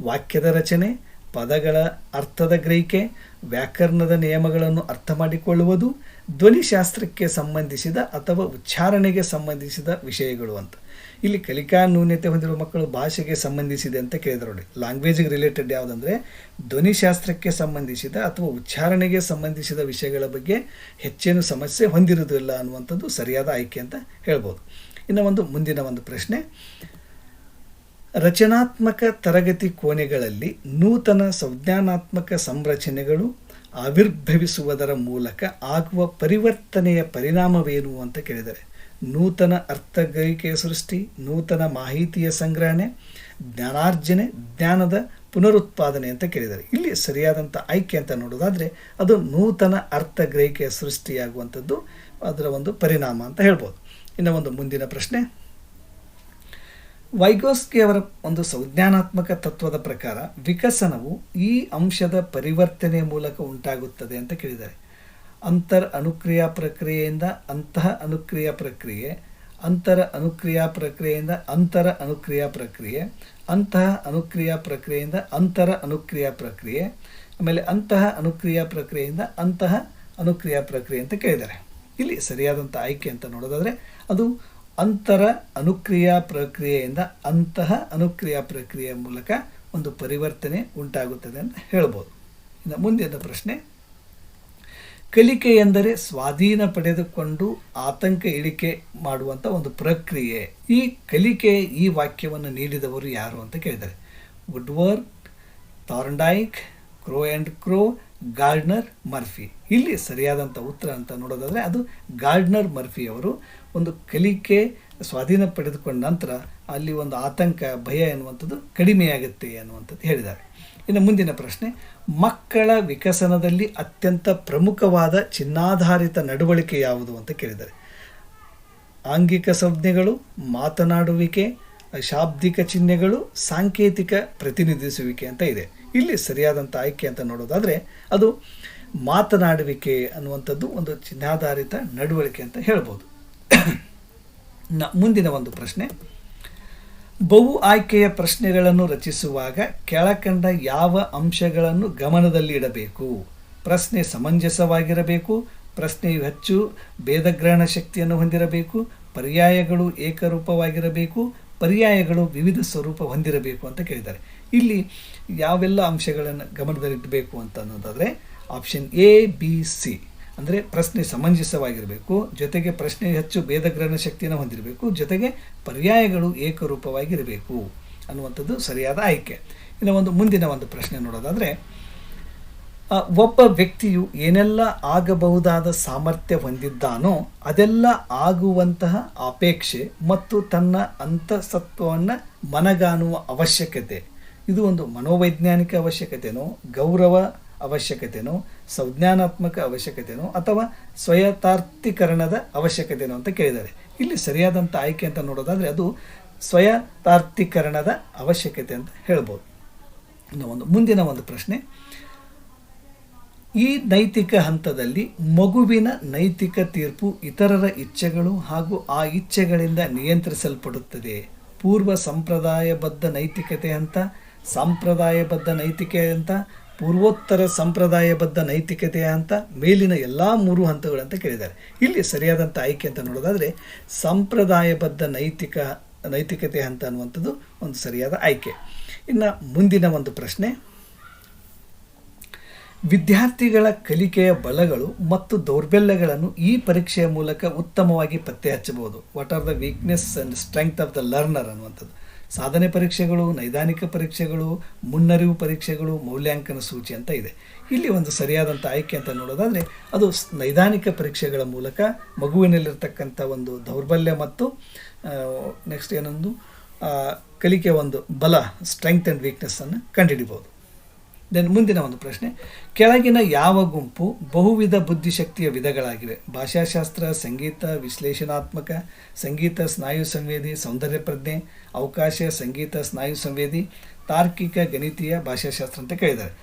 ವಾಕ್ಯದ ರಚನೆ ಪದಗಳ ಅರ್ಥದ ಗ್ರಹಿಕೆ, ವ್ಯಾಕರಣದ ನಿಯಮಗಳನ್ನು ಅರ್ಥ ಮಾಡಿಕೊಳ್ಳುವುದು, ಧ್ವನಿಶಾಸ್ತ್ರಕ್ಕೆ ಸಂಬಂಧಿಸಿದ ಅಥವಾ ಉಚ್ಚಾರಣೆಗೆ ಸಂಬಂಧಿಸಿದ ವಿಷಯಗಳು ಅಂತ. ಇಲ್ಲಿ ಕಲಿಕಾ ನ್ಯೂನ್ಯತೆ ಹೊಂದಿರುವ ಮಕ್ಕಳು ಭಾಷೆಗೆ ಸಂಬಂಧಿಸಿದೆ ಅಂತ ಕೇಳಿದ್ರು ನೋಡಿ. ಲ್ಯಾಂಗ್ವೇಜ್ಗೆ ರಿಲೇಟೆಡ್ ಯಾವುದಂದರೆ, ಧ್ವನಿಶಾಸ್ತ್ರಕ್ಕೆ ಸಂಬಂಧಿಸಿದ ಅಥವಾ ಉಚ್ಚಾರಣೆಗೆ ಸಂಬಂಧಿಸಿದ ವಿಷಯಗಳ ಬಗ್ಗೆ ಹೆಚ್ಚೇನು ಸಮಸ್ಯೆ ಹೊಂದಿರುವುದಿಲ್ಲ ಅನ್ನುವಂಥದ್ದು ಸರಿಯಾದ ಆಯ್ಕೆ ಅಂತ ಹೇಳ್ಬೋದು. ಇನ್ನು ಒಂದು ಮುಂದಿನ ಒಂದು ಪ್ರಶ್ನೆ. ರಚನಾತ್ಮಕ ತರಗತಿ ಕೋಣೆಗಳಲ್ಲಿ ನೂತನ ಸಂಜ್ಞಾನಾತ್ಮಕ ಸಂರಚನೆಗಳು ಆವಿರ್ಭವಿಸುವುದರ ಮೂಲಕ ಆಗುವ ಪರಿವರ್ತನೆಯ ಪರಿಣಾಮವೇನು ಅಂತ ಕೇಳಿದರೆ, ನೂತನ ಅರ್ಥಗ್ರಹಿಕೆಯ ಸೃಷ್ಟಿ, ನೂತನ ಮಾಹಿತಿಯ ಸಂಗ್ರಹಣೆ, ಜ್ಞಾನಾರ್ಜನೆ, ಜ್ಞಾನದ ಪುನರುತ್ಪಾದನೆ ಅಂತ ಕೇಳಿದ್ದಾರೆ ಇಲ್ಲಿ ಸರಿಯಾದಂಥ ಆಯ್ಕೆ ಅಂತ ನೋಡೋದಾದರೆ ಅದು ನೂತನ ಅರ್ಥಗ್ರಹಿಕೆಯ ಸೃಷ್ಟಿಯಾಗುವಂಥದ್ದು ಅದರ ಒಂದು ಪರಿಣಾಮ ಅಂತ ಹೇಳ್ಬೋದು. ಇನ್ನು ಒಂದು ಮುಂದಿನ ಪ್ರಶ್ನೆ. ವೈಗೋಸ್ಕಿ ಅವರ ಒಂದು ಸಂಜ್ಞಾನಾತ್ಮಕ ತತ್ವದ ಪ್ರಕಾರ ವಿಕಸನವು ಈ ಅಂಶದ ಪರಿವರ್ತನೆ ಮೂಲಕ ಉಂಟಾಗುತ್ತದೆ ಅಂತ ಕೇಳಿದ್ದಾರೆ. ಅಂತರ್ ಅನುಕ್ರಿಯಾ ಪ್ರಕ್ರಿಯೆಯಿಂದ ಅಂತಹ ಅನುಕ್ರಿಯಾ ಪ್ರಕ್ರಿಯೆ, ಅಂತರ ಅನುಕ್ರಿಯಾ ಪ್ರಕ್ರಿಯೆಯಿಂದ ಅಂತರ ಅನುಕ್ರಿಯಾ ಪ್ರಕ್ರಿಯೆ, ಅಂತಹ ಅನುಕ್ರಿಯಾ ಪ್ರಕ್ರಿಯೆಯಿಂದ ಅಂತರ ಅನುಕ್ರಿಯಾ ಪ್ರಕ್ರಿಯೆ, ಆಮೇಲೆ ಅಂತಹ ಅನುಕ್ರಿಯಾ ಪ್ರಕ್ರಿಯೆಯಿಂದ ಅಂತಹ ಅನುಕ್ರಿಯಾ ಪ್ರಕ್ರಿಯೆ ಅಂತ ಕೇಳಿದ್ದಾರೆ. ಇಲ್ಲಿ ಸರಿಯಾದಂಥ ಆಯ್ಕೆ ಅಂತ ನೋಡೋದಾದರೆ ಅದು ಅಂತರ ಅನುಕ್ರಿಯಾ ಪ್ರಕ್ರಿಯೆಯಿಂದ ಅಂತಹ ಅನುಕ್ರಿಯಾ ಪ್ರಕ್ರಿಯೆಯ ಮೂಲಕ ಒಂದು ಪರಿವರ್ತನೆ ಉಂಟಾಗುತ್ತದೆ ಅಂತ ಹೇಳ್ಬೋದು. ಇನ್ನು ಮುಂದಿನ ಪ್ರಶ್ನೆ, ಕಲಿಕೆ ಎಂದರೆ ಸ್ವಾಧೀನ ಪಡೆದುಕೊಂಡು ಆತಂಕ ಇಳಿಕೆ ಮಾಡುವಂಥ ಒಂದು ಪ್ರಕ್ರಿಯೆ. ಈ ಕಲಿಕೆ, ಈ ವಾಕ್ಯವನ್ನು ನೀಡಿದವರು ಯಾರು ಅಂತ ಕೇಳಿದ್ದಾರೆ. Woodworth Thorndike Crow and Crow Gardner Murphy. ಇಲ್ಲಿ ಸರಿಯಾದಂಥ ಉತ್ತರ ಅಂತ ನೋಡೋದಾದರೆ ಅದು ಗಾರ್ಡ್ನರ್ ಮರ್ಫಿ ಅವರು ಒಂದು ಕಲಿಕೆ ಸ್ವಾಧೀನ ಪಡೆದುಕೊಂಡ ನಂತರ ಅಲ್ಲಿ ಒಂದು ಆತಂಕ, ಭಯ ಎನ್ನುವಂಥದ್ದು ಕಡಿಮೆಯಾಗುತ್ತೆ ಅನ್ನುವಂಥದ್ದು ಹೇಳಿದ್ದಾರೆ. ಇನ್ನು ಮುಂದಿನ ಪ್ರಶ್ನೆ, ಮಕ್ಕಳ ವಿಕಸನದಲ್ಲಿ ಅತ್ಯಂತ ಪ್ರಮುಖವಾದ ಚಿನ್ನಾಧಾರಿತ ನಡವಳಿಕೆ ಯಾವುದು ಅಂತ ಕೇಳಿದ್ದಾರೆ. ಆಂಗಿಕ ಸಂಜ್ಞೆಗಳು, ಮಾತನಾಡುವಿಕೆ, ಶಾಬ್ದಿಕ ಚಿಹ್ನೆಗಳು, ಸಾಂಕೇತಿಕ ಪ್ರತಿನಿಧಿಸುವಿಕೆ ಅಂತ ಇದೆ. ಇಲ್ಲಿ ಸರಿಯಾದಂಥ ಆಯ್ಕೆ ಅಂತ ನೋಡೋದಾದರೆ ಅದು ಮಾತನಾಡುವಿಕೆ ಅನ್ನುವಂಥದ್ದು ಒಂದು ಚಿನ್ನಾಧಾರಿತ ನಡವಳಿಕೆ ಅಂತ ಹೇಳ್ಬೋದು. ನ, ಮುಂದಿನ ಒಂದು ಪ್ರಶ್ನೆ. ಬಹು ಆಯ್ಕೆಯ ಪ್ರಶ್ನೆಗಳನ್ನು ರಚಿಸುವಾಗ ಕೆಳಕಂಡ ಯಾವ ಅಂಶಗಳನ್ನು ಗಮನದಲ್ಲಿ ಇಡಬೇಕು? ಪ್ರಶ್ನೆ ಸಮಂಜಸವಾಗಿರಬೇಕು, ಪ್ರಶ್ನೆಯು ಹೆಚ್ಚು ಭೇದಗ್ರಹಣ ಶಕ್ತಿಯನ್ನು ಹೊಂದಿರಬೇಕು, ಪರ್ಯಾಯಗಳು ಏಕರೂಪವಾಗಿರಬೇಕು, ಪರ್ಯಾಯಗಳು ವಿವಿಧ ಸ್ವರೂಪ ಹೊಂದಿರಬೇಕು ಅಂತ ಕೇಳಿದ್ದಾರೆ. ಇಲ್ಲಿ ಯಾವೆಲ್ಲ ಅಂಶಗಳನ್ನು ಗಮನದಲ್ಲಿಟ್ಟಬೇಕು ಅಂತ ಅನ್ನೋದಾದರೆ ಆಪ್ಷನ್ ಎ ಬಿ ಸಿ ಅಂದರೆ ಪ್ರಶ್ನೆ ಸಮಂಜಸವಾಗಿರಬೇಕು, ಜೊತೆಗೆ ಪ್ರಶ್ನೆ ಹೆಚ್ಚು ಭೇದಗ್ರಹಣ ಶಕ್ತಿಯನ್ನು ಹೊಂದಿರಬೇಕು, ಜೊತೆಗೆ ಪರ್ಯಾಯಗಳು ಏಕರೂಪವಾಗಿರಬೇಕು ಅನ್ನುವಂಥದ್ದು ಸರಿಯಾದ ಆಯ್ಕೆ. ಇನ್ನು ಒಂದು ಮುಂದಿನ ಒಂದು ಪ್ರಶ್ನೆ ನೋಡೋದಾದರೆ ಒಬ್ಬ ವ್ಯಕ್ತಿಯು ಏನೆಲ್ಲ ಆಗಬಹುದಾದ ಸಾಮರ್ಥ್ಯ ಹೊಂದಿದ್ದಾನೋ ಅದೆಲ್ಲ ಆಗುವಂತಹ ಅಪೇಕ್ಷೆ ಮತ್ತು ತನ್ನ ಅಂತಸತ್ವವನ್ನು ಮನಗಾಣುವ ಅವಶ್ಯಕತೆ. ಇದು ಒಂದು ಮನೋವೈಜ್ಞಾನಿಕ ಅವಶ್ಯಕತೆನೋ, ಗೌರವ ಅವಶ್ಯಕತೆನೋ, ಸಂಜ್ಞಾನಾತ್ಮಕ ಅವಶ್ಯಕತೆನೋ ಅಥವಾ ಸ್ವಯತಾರ್ಥೀಕರಣದ ಅವಶ್ಯಕತೆನೋ ಅಂತ ಕೇಳಿದ್ದಾರೆ. ಇಲ್ಲಿ ಸರಿಯಾದಂಥ ಆಯ್ಕೆ ಅಂತ ನೋಡೋದಾದರೆ ಅದು ಸ್ವಯತಾರ್ಥೀಕರಣದ ಅವಶ್ಯಕತೆ ಅಂತ ಹೇಳ್ಬೋದು. ಇನ್ನು ಒಂದು ಮುಂದಿನ ಒಂದು ಪ್ರಶ್ನೆ. ಈ ನೈತಿಕ ಹಂತದಲ್ಲಿ ಮಗುವಿನ ನೈತಿಕ ತೀರ್ಪು ಇತರರ ಇಚ್ಛೆಗಳು ಹಾಗೂ ಆ ಇಚ್ಛೆಗಳಿಂದ ನಿಯಂತ್ರಿಸಲ್ಪಡುತ್ತದೆ. ಪೂರ್ವ ಸಂಪ್ರದಾಯಬದ್ಧ ನೈತಿಕತೆ ಹಂತ ಸಂಪ್ರದಾಯಬದ್ಧ ನೈತಿಕೆ ಅಂತ, ಪೂರ್ವೋತ್ತರ ಸಂಪ್ರದಾಯಬದ್ಧ ನೈತಿಕತೆ ಅಂತ, ಮೇಲಿನ ಎಲ್ಲ ಮೂರು ಹಂತಗಳಂತ ಕೇಳಿದ್ದಾರೆ. ಇಲ್ಲಿ ಸರಿಯಾದಂಥ ಆಯ್ಕೆ ಅಂತ ನೋಡೋದಾದರೆ, ಸಂಪ್ರದಾಯಬದ್ಧ ನೈತಿಕ, ನೈತಿಕತೆ ಅಂತ ಅನ್ನುವಂಥದ್ದು ಒಂದು ಸರಿಯಾದ ಆಯ್ಕೆ. ಇನ್ನು ಮುಂದಿನ ಒಂದು ಪ್ರಶ್ನೆ, ವಿದ್ಯಾರ್ಥಿಗಳ ಕಲಿಕೆಯ ಬಲಗಳು ಮತ್ತು ದೌರ್ಬಲ್ಯಗಳನ್ನು ಈ ಪರೀಕ್ಷೆಯ ಮೂಲಕ ಉತ್ತಮವಾಗಿ ಪತ್ತೆ ಹಚ್ಚಬಹುದು. What are the weakness and strength of the learner ಅನ್ನುವಂಥದ್ದು. ಸಾಧನೆ ಪರೀಕ್ಷೆಗಳು, ನೈದಾನಿಕ ಪರೀಕ್ಷೆಗಳು, ಮುನ್ನರಿವು ಪರೀಕ್ಷೆಗಳು, ಮೌಲ್ಯಾಂಕನ ಸೂಚಿ ಅಂತ ಇದೆ. ಇಲ್ಲಿ ಒಂದು ಸರಿಯಾದಂಥ ಆಯ್ಕೆ ಅಂತ ನೋಡೋದಾದರೆ, ಅದು ನೈದಾನಿಕ ಪರೀಕ್ಷೆಗಳ ಮೂಲಕ ಮಗುವಿನಲ್ಲಿರ್ತಕ್ಕಂಥ ಒಂದು ದೌರ್ಬಲ್ಯ ಮತ್ತು ನೆಕ್ಸ್ಟ್ ಏನೊಂದು ಕಲಿಕೆ ಒಂದು ಬಲ ಸ್ಟ್ರೆಂಗ್ತ್ ಆ್ಯಂಡ್ ವೀಕ್ನೆಸ್ಸನ್ನು ಕಂಡುಹಿಡಿಬೋದು. ದೆನ್ ಮುಂದಿನ ಒಂದು ಪ್ರಶ್ನೆ. ಕೆಳಗಿನ ಯಾವ ಗುಂಪು ಬಹುವಿಧ ಬುದ್ಧಿಶಕ್ತಿಯ ವಿಧಗಳಾಗಿವೆ? ಭಾಷಾಶಾಸ್ತ್ರ, ಸಂಗೀತ, ವಿಶ್ಲೇಷಣಾತ್ಮಕ, ಸಂಗೀತ ಸ್ನಾಯು ಸಂವೇದಿ, ಸೌಂದರ್ಯ ಪ್ರಜ್ಞೆ, ಅವಕಾಶ, ಸಂಗೀತ ಸ್ನಾಯು ಸಂವೇದಿ, ತಾರ್ಕಿಕ ಗಣಿತೀಯ ಭಾಷಾಶಾಸ್ತ್ರ ಅಂತ ಕೇಳಿದ್ದಾರೆ.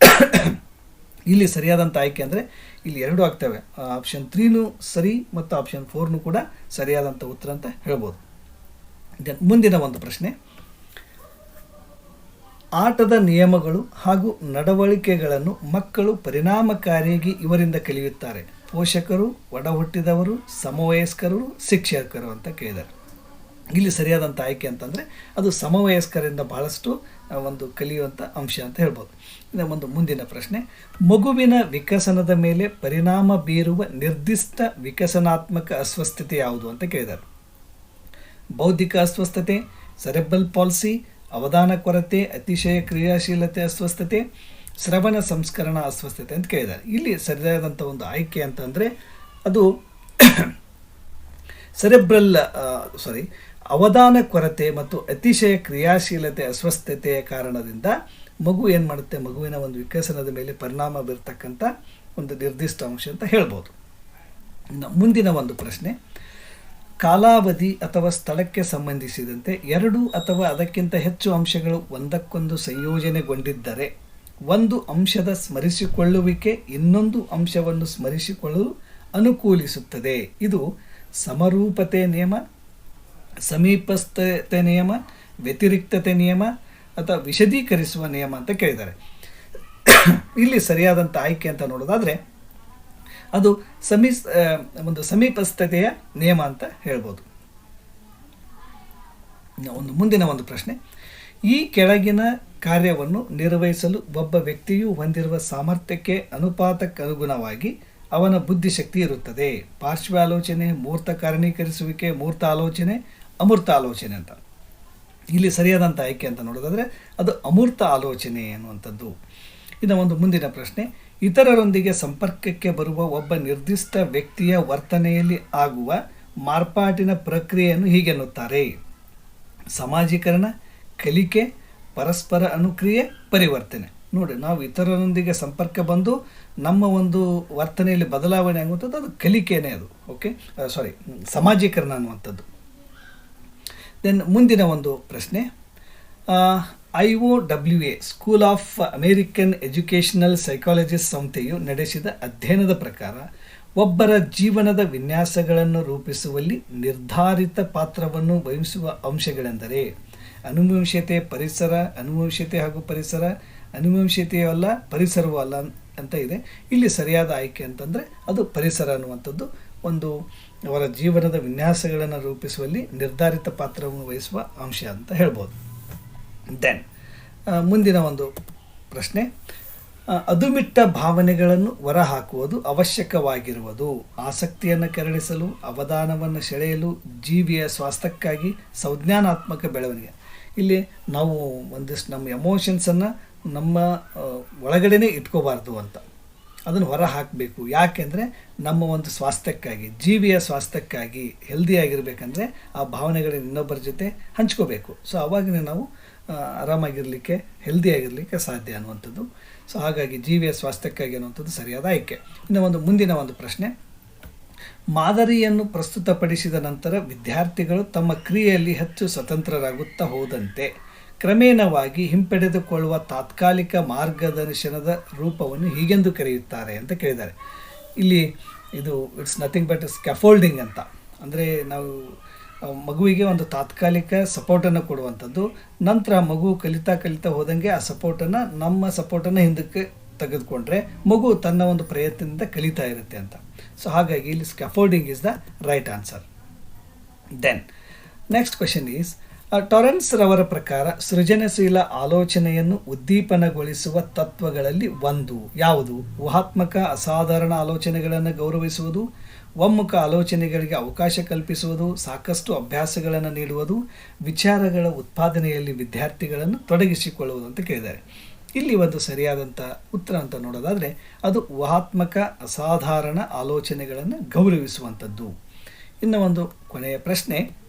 ಇಲ್ಲಿ ಸರಿಯಾದಂಥ ಆಯ್ಕೆ ಅಂದರೆ ಇಲ್ಲಿ ಎರಡು ಆಗ್ತವೆ. ಆಪ್ಷನ್ ತ್ರೀನೂ ಸರಿ ಮತ್ತು ಆಪ್ಷನ್ ಫೋರ್ನು ಕೂಡ ಸರಿಯಾದಂಥ ಉತ್ತರ ಅಂತ ಹೇಳ್ಬೋದು. ದೆನ್, ಮುಂದಿನ ಒಂದು ಪ್ರಶ್ನೆ. ಆಟದ ನಿಯಮಗಳು ಹಾಗೂ ನಡವಳಿಕೆಗಳನ್ನು ಮಕ್ಕಳು ಪರಿಣಾಮಕಾರಿಯಾಗಿ ಇವರಿಂದ ಕಲಿಯುತ್ತಾರೆ. ಪೋಷಕರು ಒಡ ಹುಟ್ಟಿದವರು ಸಮವಯಸ್ಕರು, ಶಿಕ್ಷಕರು ಅಂತ ಕೇಳಿದ್ದಾರೆ. ಇಲ್ಲಿ ಸರಿಯಾದಂಥ ಆಯ್ಕೆ ಅಂತಂದರೆ ಅದು ಸಮವಯಸ್ಕರಿಂದ ಬಹಳಷ್ಟು ಒಂದು ಕಲಿಯುವಂಥ ಅಂಶ ಅಂತ ಹೇಳ್ಬೋದು. ಇನ್ನು ಒಂದು ಮುಂದಿನ ಪ್ರಶ್ನೆ, ಮಗುವಿನ ವಿಕಸನದ ಮೇಲೆ ಪರಿಣಾಮ ಬೀರುವ ನಿರ್ದಿಷ್ಟ ವಿಕಸನಾತ್ಮಕ ಅಸ್ವಸ್ಥತೆ ಯಾವುದು ಅಂತ ಕೇಳಿದ್ದಾರೆ. ಬೌದ್ಧಿಕ ಅಸ್ವಸ್ಥತೆ ಸೆರೆಬಲ್ ಪಾಲ್ಸಿ ಅವಧಾನ ಕೊರತೆ, ಅತಿಶಯ ಕ್ರಿಯಾಶೀಲತೆ, ಅಸ್ವಸ್ಥತೆ, ಶ್ರವಣ ಸಂಸ್ಕರಣ, ಅಸ್ವಸ್ಥತೆ ಅಂತ ಕೇಳಿದ್ದಾರೆ. ಇಲ್ಲಿ ಸರಿಯಾದಂಥ ಒಂದು ಆಯ್ಕೆ ಅಂತಂದರೆ ಅದು ಸೆರೆಬ್ರಲ್ ಸಾರಿ ಅವಧಾನ ಕೊರತೆ ಮತ್ತು ಅತಿಶಯ ಕ್ರಿಯಾಶೀಲತೆ ಅಸ್ವಸ್ಥತೆಯ ಕಾರಣದಿಂದ ಮಗು ಏನು ಮಾಡುತ್ತೆ? ಮಗುವಿನ ಒಂದು ವಿಕಸನದ ಮೇಲೆ ಪರಿಣಾಮ ಬೀರ್ತಕ್ಕಂಥ ಒಂದು ನಿರ್ದಿಷ್ಟ ಅಂಶ ಅಂತ ಹೇಳ್ಬೋದು. ಮುಂದಿನ ಒಂದು ಪ್ರಶ್ನೆ ಕಾಲಾವಧಿ ಅಥವಾ ಸ್ಥಳಕ್ಕೆ ಸಂಬಂಧಿಸಿದಂತೆ ಎರಡು ಅಥವಾ ಅದಕ್ಕಿಂತ ಹೆಚ್ಚು ಅಂಶಗಳು ಒಂದಕ್ಕೊಂದು ಸಂಯೋಜನೆಗೊಂಡಿದ್ದರೆ, ಒಂದು ಅಂಶದ ಸ್ಮರಿಸಿಕೊಳ್ಳುವಿಕೆ ಇನ್ನೊಂದು ಅಂಶವನ್ನು ಸ್ಮರಿಸಿಕೊಳ್ಳಲು ಅನುಕೂಲಿಸುತ್ತದೆ. ಇದು ಸಮರೂಪತೆ ನಿಯಮ, ಸಮೀಪಸ್ಥತೆ ನಿಯಮ, ವ್ಯತಿರಿಕ್ತತೆ ನಿಯಮ ಅಥವಾ ವಿಶದೀಕರಿಸುವ ನಿಯಮ ಅಂತ ಕೇಳಿದ್ದಾರೆ. ಇಲ್ಲಿ ಸರಿಯಾದಂಥ ಆಯ್ಕೆ ಅಂತ ನೋಡೋದಾದರೆ ಅದು ಸಮೀ ಒಂದು ಸಮೀಪಸ್ಥತೆಯ ನಿಯಮ ಅಂತ ಹೇಳ್ಬೋದು. ಒಂದು ಮುಂದಿನ ಒಂದು ಪ್ರಶ್ನೆ. ಈ ಕೆಳಗಿನ ಕಾರ್ಯವನ್ನು ನಿರ್ವಹಿಸಲು ಒಬ್ಬ ವ್ಯಕ್ತಿಯು ಹೊಂದಿರುವ ಸಾಮರ್ಥ್ಯಕ್ಕೆ ಅನುಪಾತಕ್ಕನುಗುಣವಾಗಿ ಅವನ ಬುದ್ಧಿಶಕ್ತಿ ಇರುತ್ತದೆ. ಪಾರ್ಶ್ವಾಲೋಚನೆ, ಮೂರ್ತ ಕಾರಣೀಕರಿಸುವಿಕೆ, ಮೂರ್ತ ಆಲೋಚನೆ, ಅಮೂರ್ತ ಆಲೋಚನೆ ಅಂತ. ಇಲ್ಲಿ ಸರಿಯಾದಂಥ ಆಯ್ಕೆ ಅಂತ ನೋಡೋದಾದರೆ ಅದು ಅಮೂರ್ತ ಆಲೋಚನೆ ಅನ್ನುವಂಥದ್ದು ಇನ್ನು ಒಂದು ಮುಂದಿನ ಪ್ರಶ್ನೆ. ಇತರರೊಂದಿಗೆ ಸಂಪರ್ಕಕ್ಕೆ ಬರುವ ಒಬ್ಬ ನಿರ್ದಿಷ್ಟ ವ್ಯಕ್ತಿಯ ವರ್ತನೆಯಲ್ಲಿ ಆಗುವ ಮಾರ್ಪಾಟಿನ ಪ್ರಕ್ರಿಯೆಯನ್ನು ಹೀಗೆನ್ನುತ್ತಾರೆ. ಸಮಾಜೀಕರಣ, ಕಲಿಕೆ, ಪರಸ್ಪರ ಅನುಕ್ರಿಯೆ, ಪರಿವರ್ತನೆ. ನೋಡಿ, ನಾವು ಇತರರೊಂದಿಗೆ ಸಂಪರ್ಕ ಬಂದು ನಮ್ಮ ಒಂದು ವರ್ತನೆಯಲ್ಲಿ ಬದಲಾವಣೆ ಆಗುವಂಥದ್ದು ಅದು ಕಲಿಕೆನೇ ಅದು ಓಕೆ ಸಾರಿ ಸಮಾಜೀಕರಣ ಅನ್ನುವಂಥದ್ದು. ದೆನ್ ಮುಂದಿನ ಒಂದು ಪ್ರಶ್ನೆ I O W A school of American educational psychologist ಸಂಸ್ಥೆಯು ನಡೆಸಿದ ಅಧ್ಯಯನದ ಪ್ರಕಾರ, ಒಬ್ಬರ ಜೀವನದ ವಿನ್ಯಾಸಗಳನ್ನು ರೂಪಿಸುವಲ್ಲಿ ನಿರ್ಧಾರಿತ ಪಾತ್ರವನ್ನು ವಹಿಸುವ ಅಂಶಗಳೆಂದರೆ ಅನುವಂಶತೆ ಪರಿಸರ ಅನುವಂಶತೆ ಹಾಗೂ ಪರಿಸರ ಅನುವಂಶತೆಯಲ್ಲ ಪರಿಸರವೂ ಅಲ್ಲ ಅಂತ ಇದೆ. ಇಲ್ಲಿ ಸರಿಯಾದ ಆಯ್ಕೆ ಅಂತಂದರೆ, ಅದು ಪರಿಸರ ಅನ್ನುವಂಥದ್ದು. ಒಂದು ಅವರ ಜೀವನದ ವಿನ್ಯಾಸಗಳನ್ನು ರೂಪಿಸುವಲ್ಲಿ ನಿರ್ಧಾರಿತ ಪಾತ್ರವನ್ನು ವಹಿಸುವ ಅಂಶ ಅಂತ ಹೇಳ್ಬೋದು. ದೆನ್ ಮುಂದಿನ ಒಂದು ಪ್ರಶ್ನೆ. ಅದುಮಿಟ್ಟ ಭಾವನೆಗಳನ್ನು ಹೊರಹಾಕುವುದು ಅವಶ್ಯಕವಾಗಿರುವುದು. ಆಸಕ್ತಿಯನ್ನು ಕೆರಳಿಸಲು, ಅವಧಾನವನ್ನು ಸೆಳೆಯಲು, ಜೀವಿಯ ಸ್ವಾಸ್ಥ್ಯಕ್ಕಾಗಿ ಸಂಜ್ಞಾನಾತ್ಮಕ ಬೆಳವಣಿಗೆ. ಇಲ್ಲಿ ನಾವು ಒಂದಿಷ್ಟು ನಮ್ಮ ಎಮೋಷನ್ಸನ್ನು ನಮ್ಮ ಒಳಗಡೆನೇ ಇಟ್ಕೋಬಾರ್ದು ಅಂತ. ಅದನ್ನು ಹೊರ ಹಾಕಬೇಕು ಯಾಕೆಂದರೆ ನಮ್ಮ ಒಂದು ಸ್ವಾಸ್ಥ್ಯಕ್ಕಾಗಿ, ಜೀವಿಯ ಸ್ವಾಸ್ಥ್ಯಕ್ಕಾಗಿ ಹೆಲ್ದಿಯಾಗಿರ್ಬೇಕಂದ್ರೆ ಆ ಭಾವನೆಗಳನ್ನ ಇನ್ನೊಬ್ಬರ ಜೊತೆ ಹಂಚ್ಕೋಬೇಕು. ಸೊ ಅವಾಗಿನ ನಾವು ಆರಾಮಾಗಿರಲಿಕ್ಕೆ ಹೆಲ್ದಿಯಾಗಿರಲಿಕ್ಕೆ ಸಾಧ್ಯ ಅನ್ನುವಂಥದ್ದು. ಸೊ ಹಾಗಾಗಿ ಜೀವಿಯ ಸ್ವಾಸ್ಥ್ಯಕ್ಕಾಗಿ ಅನ್ನುವಂಥದ್ದು ಸರಿಯಾದ ಆಯ್ಕೆ. ಇನ್ನು ಒಂದು ಮುಂದಿನ ಒಂದು ಪ್ರಶ್ನೆ. ಮಾದರಿಯನ್ನು ಪ್ರಸ್ತುತಪಡಿಸಿದ ನಂತರ ವಿದ್ಯಾರ್ಥಿಗಳು ತಮ್ಮ ಕ್ರಿಯೆಯಲ್ಲಿ ಹೆಚ್ಚು ಸ್ವತಂತ್ರರಾಗುತ್ತಾ ಹೋದಂತೆ ಕ್ರಮೇಣವಾಗಿ ಹಿಂಪಡೆದುಕೊಳ್ಳುವ ತಾತ್ಕಾಲಿಕ ಮಾರ್ಗದರ್ಶನದ ರೂಪವನ್ನು ಹೀಗೆಂದು ಕರೆಯುತ್ತಾರೆ ಅಂತ ಕೇಳಿದ್ದಾರೆ. ಇಲ್ಲಿ ಇದು ಇಟ್ಸ್ ನಥಿಂಗ್ ಬಟ್ ಸ್ಕ್ಯಾಫೋಲ್ಡಿಂಗ್ ಅಂತ. ಅಂದರೆ ನಾವು ಮಗುವಿಗೆ ಒಂದು ತಾತ್ಕಾಲಿಕ ಸಪೋರ್ಟನ್ನು ಕೊಡುವಂಥದ್ದು. ನಂತರ ಮಗು ಕಲಿತಾ ಕಲಿತಾ ಹೋದಂಗೆ ಆ ಸಪೋರ್ಟನ್ನು ನಮ್ಮ ಸಪೋರ್ಟನ್ನು ಹಿಂದಕ್ಕೆ ತೆಗೆದುಕೊಂಡ್ರೆ ಮಗು ತನ್ನ ಒಂದು ಪ್ರಯತ್ನದಿಂದ ಕಲಿತಾ ಇರುತ್ತೆ ಅಂತ. ಸೊ ಹಾಗಾಗಿ ಇಲ್ಲಿ scaffolding is the right answer then next question is Torrance ರವರ ಪ್ರಕಾರ ಸೃಜನಶೀಲ ಆಲೋಚನೆಯನ್ನು ಉದ್ದೀಪನಗೊಳಿಸುವ ತತ್ವಗಳಲ್ಲಿ ಒಂದು ಯಾವುದು? ಊಹಾತ್ಮಕ, ಅಸಾಧಾರಣ ಆಲೋಚನೆಗಳನ್ನು ಗೌರವಿಸುವುದು? ಒಮ್ಮುಖ ಆಲೋಚನೆಗಳಿಗೆ ಅವಕಾಶ ಕಲ್ಪಿಸುವುದು, ಸಾಕಷ್ಟು ಅಭ್ಯಾಸಗಳನ್ನು ನೀಡುವುದು, ವಿಚಾರಗಳ ಉತ್ಪಾದನೆಯಲ್ಲಿ ವಿದ್ಯಾರ್ಥಿಗಳನ್ನು ತೊಡಗಿಸಿಕೊಳ್ಳುವುದು ಅಂತ ಕೇಳಿದ್ದಾರೆ. ಇಲ್ಲಿ ಒಂದು ಸರಿಯಾದಂಥ ಉತ್ತರ ಅಂತ ನೋಡೋದಾದರೆ, ಅದು ಊಹಾತ್ಮಕ ಅಸಾಧಾರಣ ಆಲೋಚನೆಗಳನ್ನು ಗೌರವಿಸುವಂಥದ್ದು. ಇನ್ನು ಒಂದು ಕೊನೆಯ ಪ್ರಶ್ನೆ,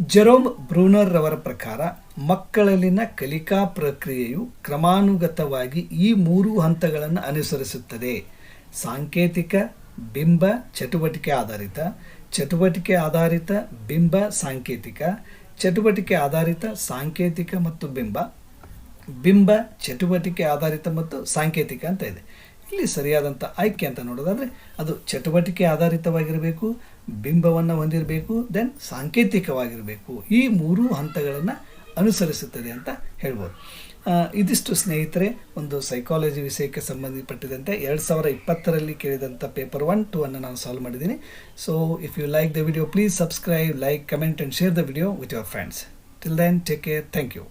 ಜೆರೋಮ್ ಬ್ರೂನರ್ ರವರ ಪ್ರಕಾರ ಮಕ್ಕಳಲ್ಲಿನ ಕಲಿಕಾ ಪ್ರಕ್ರಿಯೆಯು ಕ್ರಮಾನುಗತವಾಗಿ ಈ ಮೂರು ಹಂತಗಳನ್ನು ಅನುಸರಿಸುತ್ತದೆ. ಸಾಂಕೇತಿಕ ಬಿಂಬ ಚಟುವಟಿಕೆ ಆಧಾರಿತ ಚಟುವಟಿಕೆ ಆಧಾರಿತ ಬಿಂಬ ಸಾಂಕೇತಿಕ, ಚಟುವಟಿಕೆ ಆಧಾರಿತ ಸಾಂಕೇತಿಕ ಮತ್ತು ಬಿಂಬ. ಬಿಂಬ ಚಟುವಟಿಕೆ ಆಧಾರಿತ ಮತ್ತು ಸಾಂಕೇತಿಕ ಅಂತ ಇದೆ. ಇಲ್ಲಿ ಸರಿಯಾದಂಥ ಆಯ್ಕೆ ಅಂತ ನೋಡೋದಾದರೆ ಅದು ಚಟುವಟಿಕೆ ಆಧಾರಿತವಾಗಿರಬೇಕು, ಬಿಂಬವನ್ನು ಹೊಂದಿರಬೇಕು ದೆನ್ ಸಾಂಕೇತಿಕವಾಗಿರಬೇಕು. ಈ ಮೂರೂ ಹಂತಗಳನ್ನು ಅನುಸರಿಸುತ್ತದೆ ಅಂತ ಹೇಳ್ಬೋದು. ಇದಿಷ್ಟು ಸ್ನೇಹಿತರೆ, ಒಂದು ಸೈಕಾಲಜಿ ವಿಷಯಕ್ಕೆ ಸಂಬಂಧಪಟ್ಟಿದಂತೆ ಎರಡು ಸಾವಿರ ಇಪ್ಪತ್ತರಲ್ಲಿ ಕೇಳಿದಂಥ ಪೇಪರ್ ಒನ್ ಟು ಅನ್ನು ನಾನು ಸಾಲ್ವ್ ಮಾಡಿದ್ದೀನಿ. So if you like the video please subscribe like comment and share the video with your friends till then take care thank you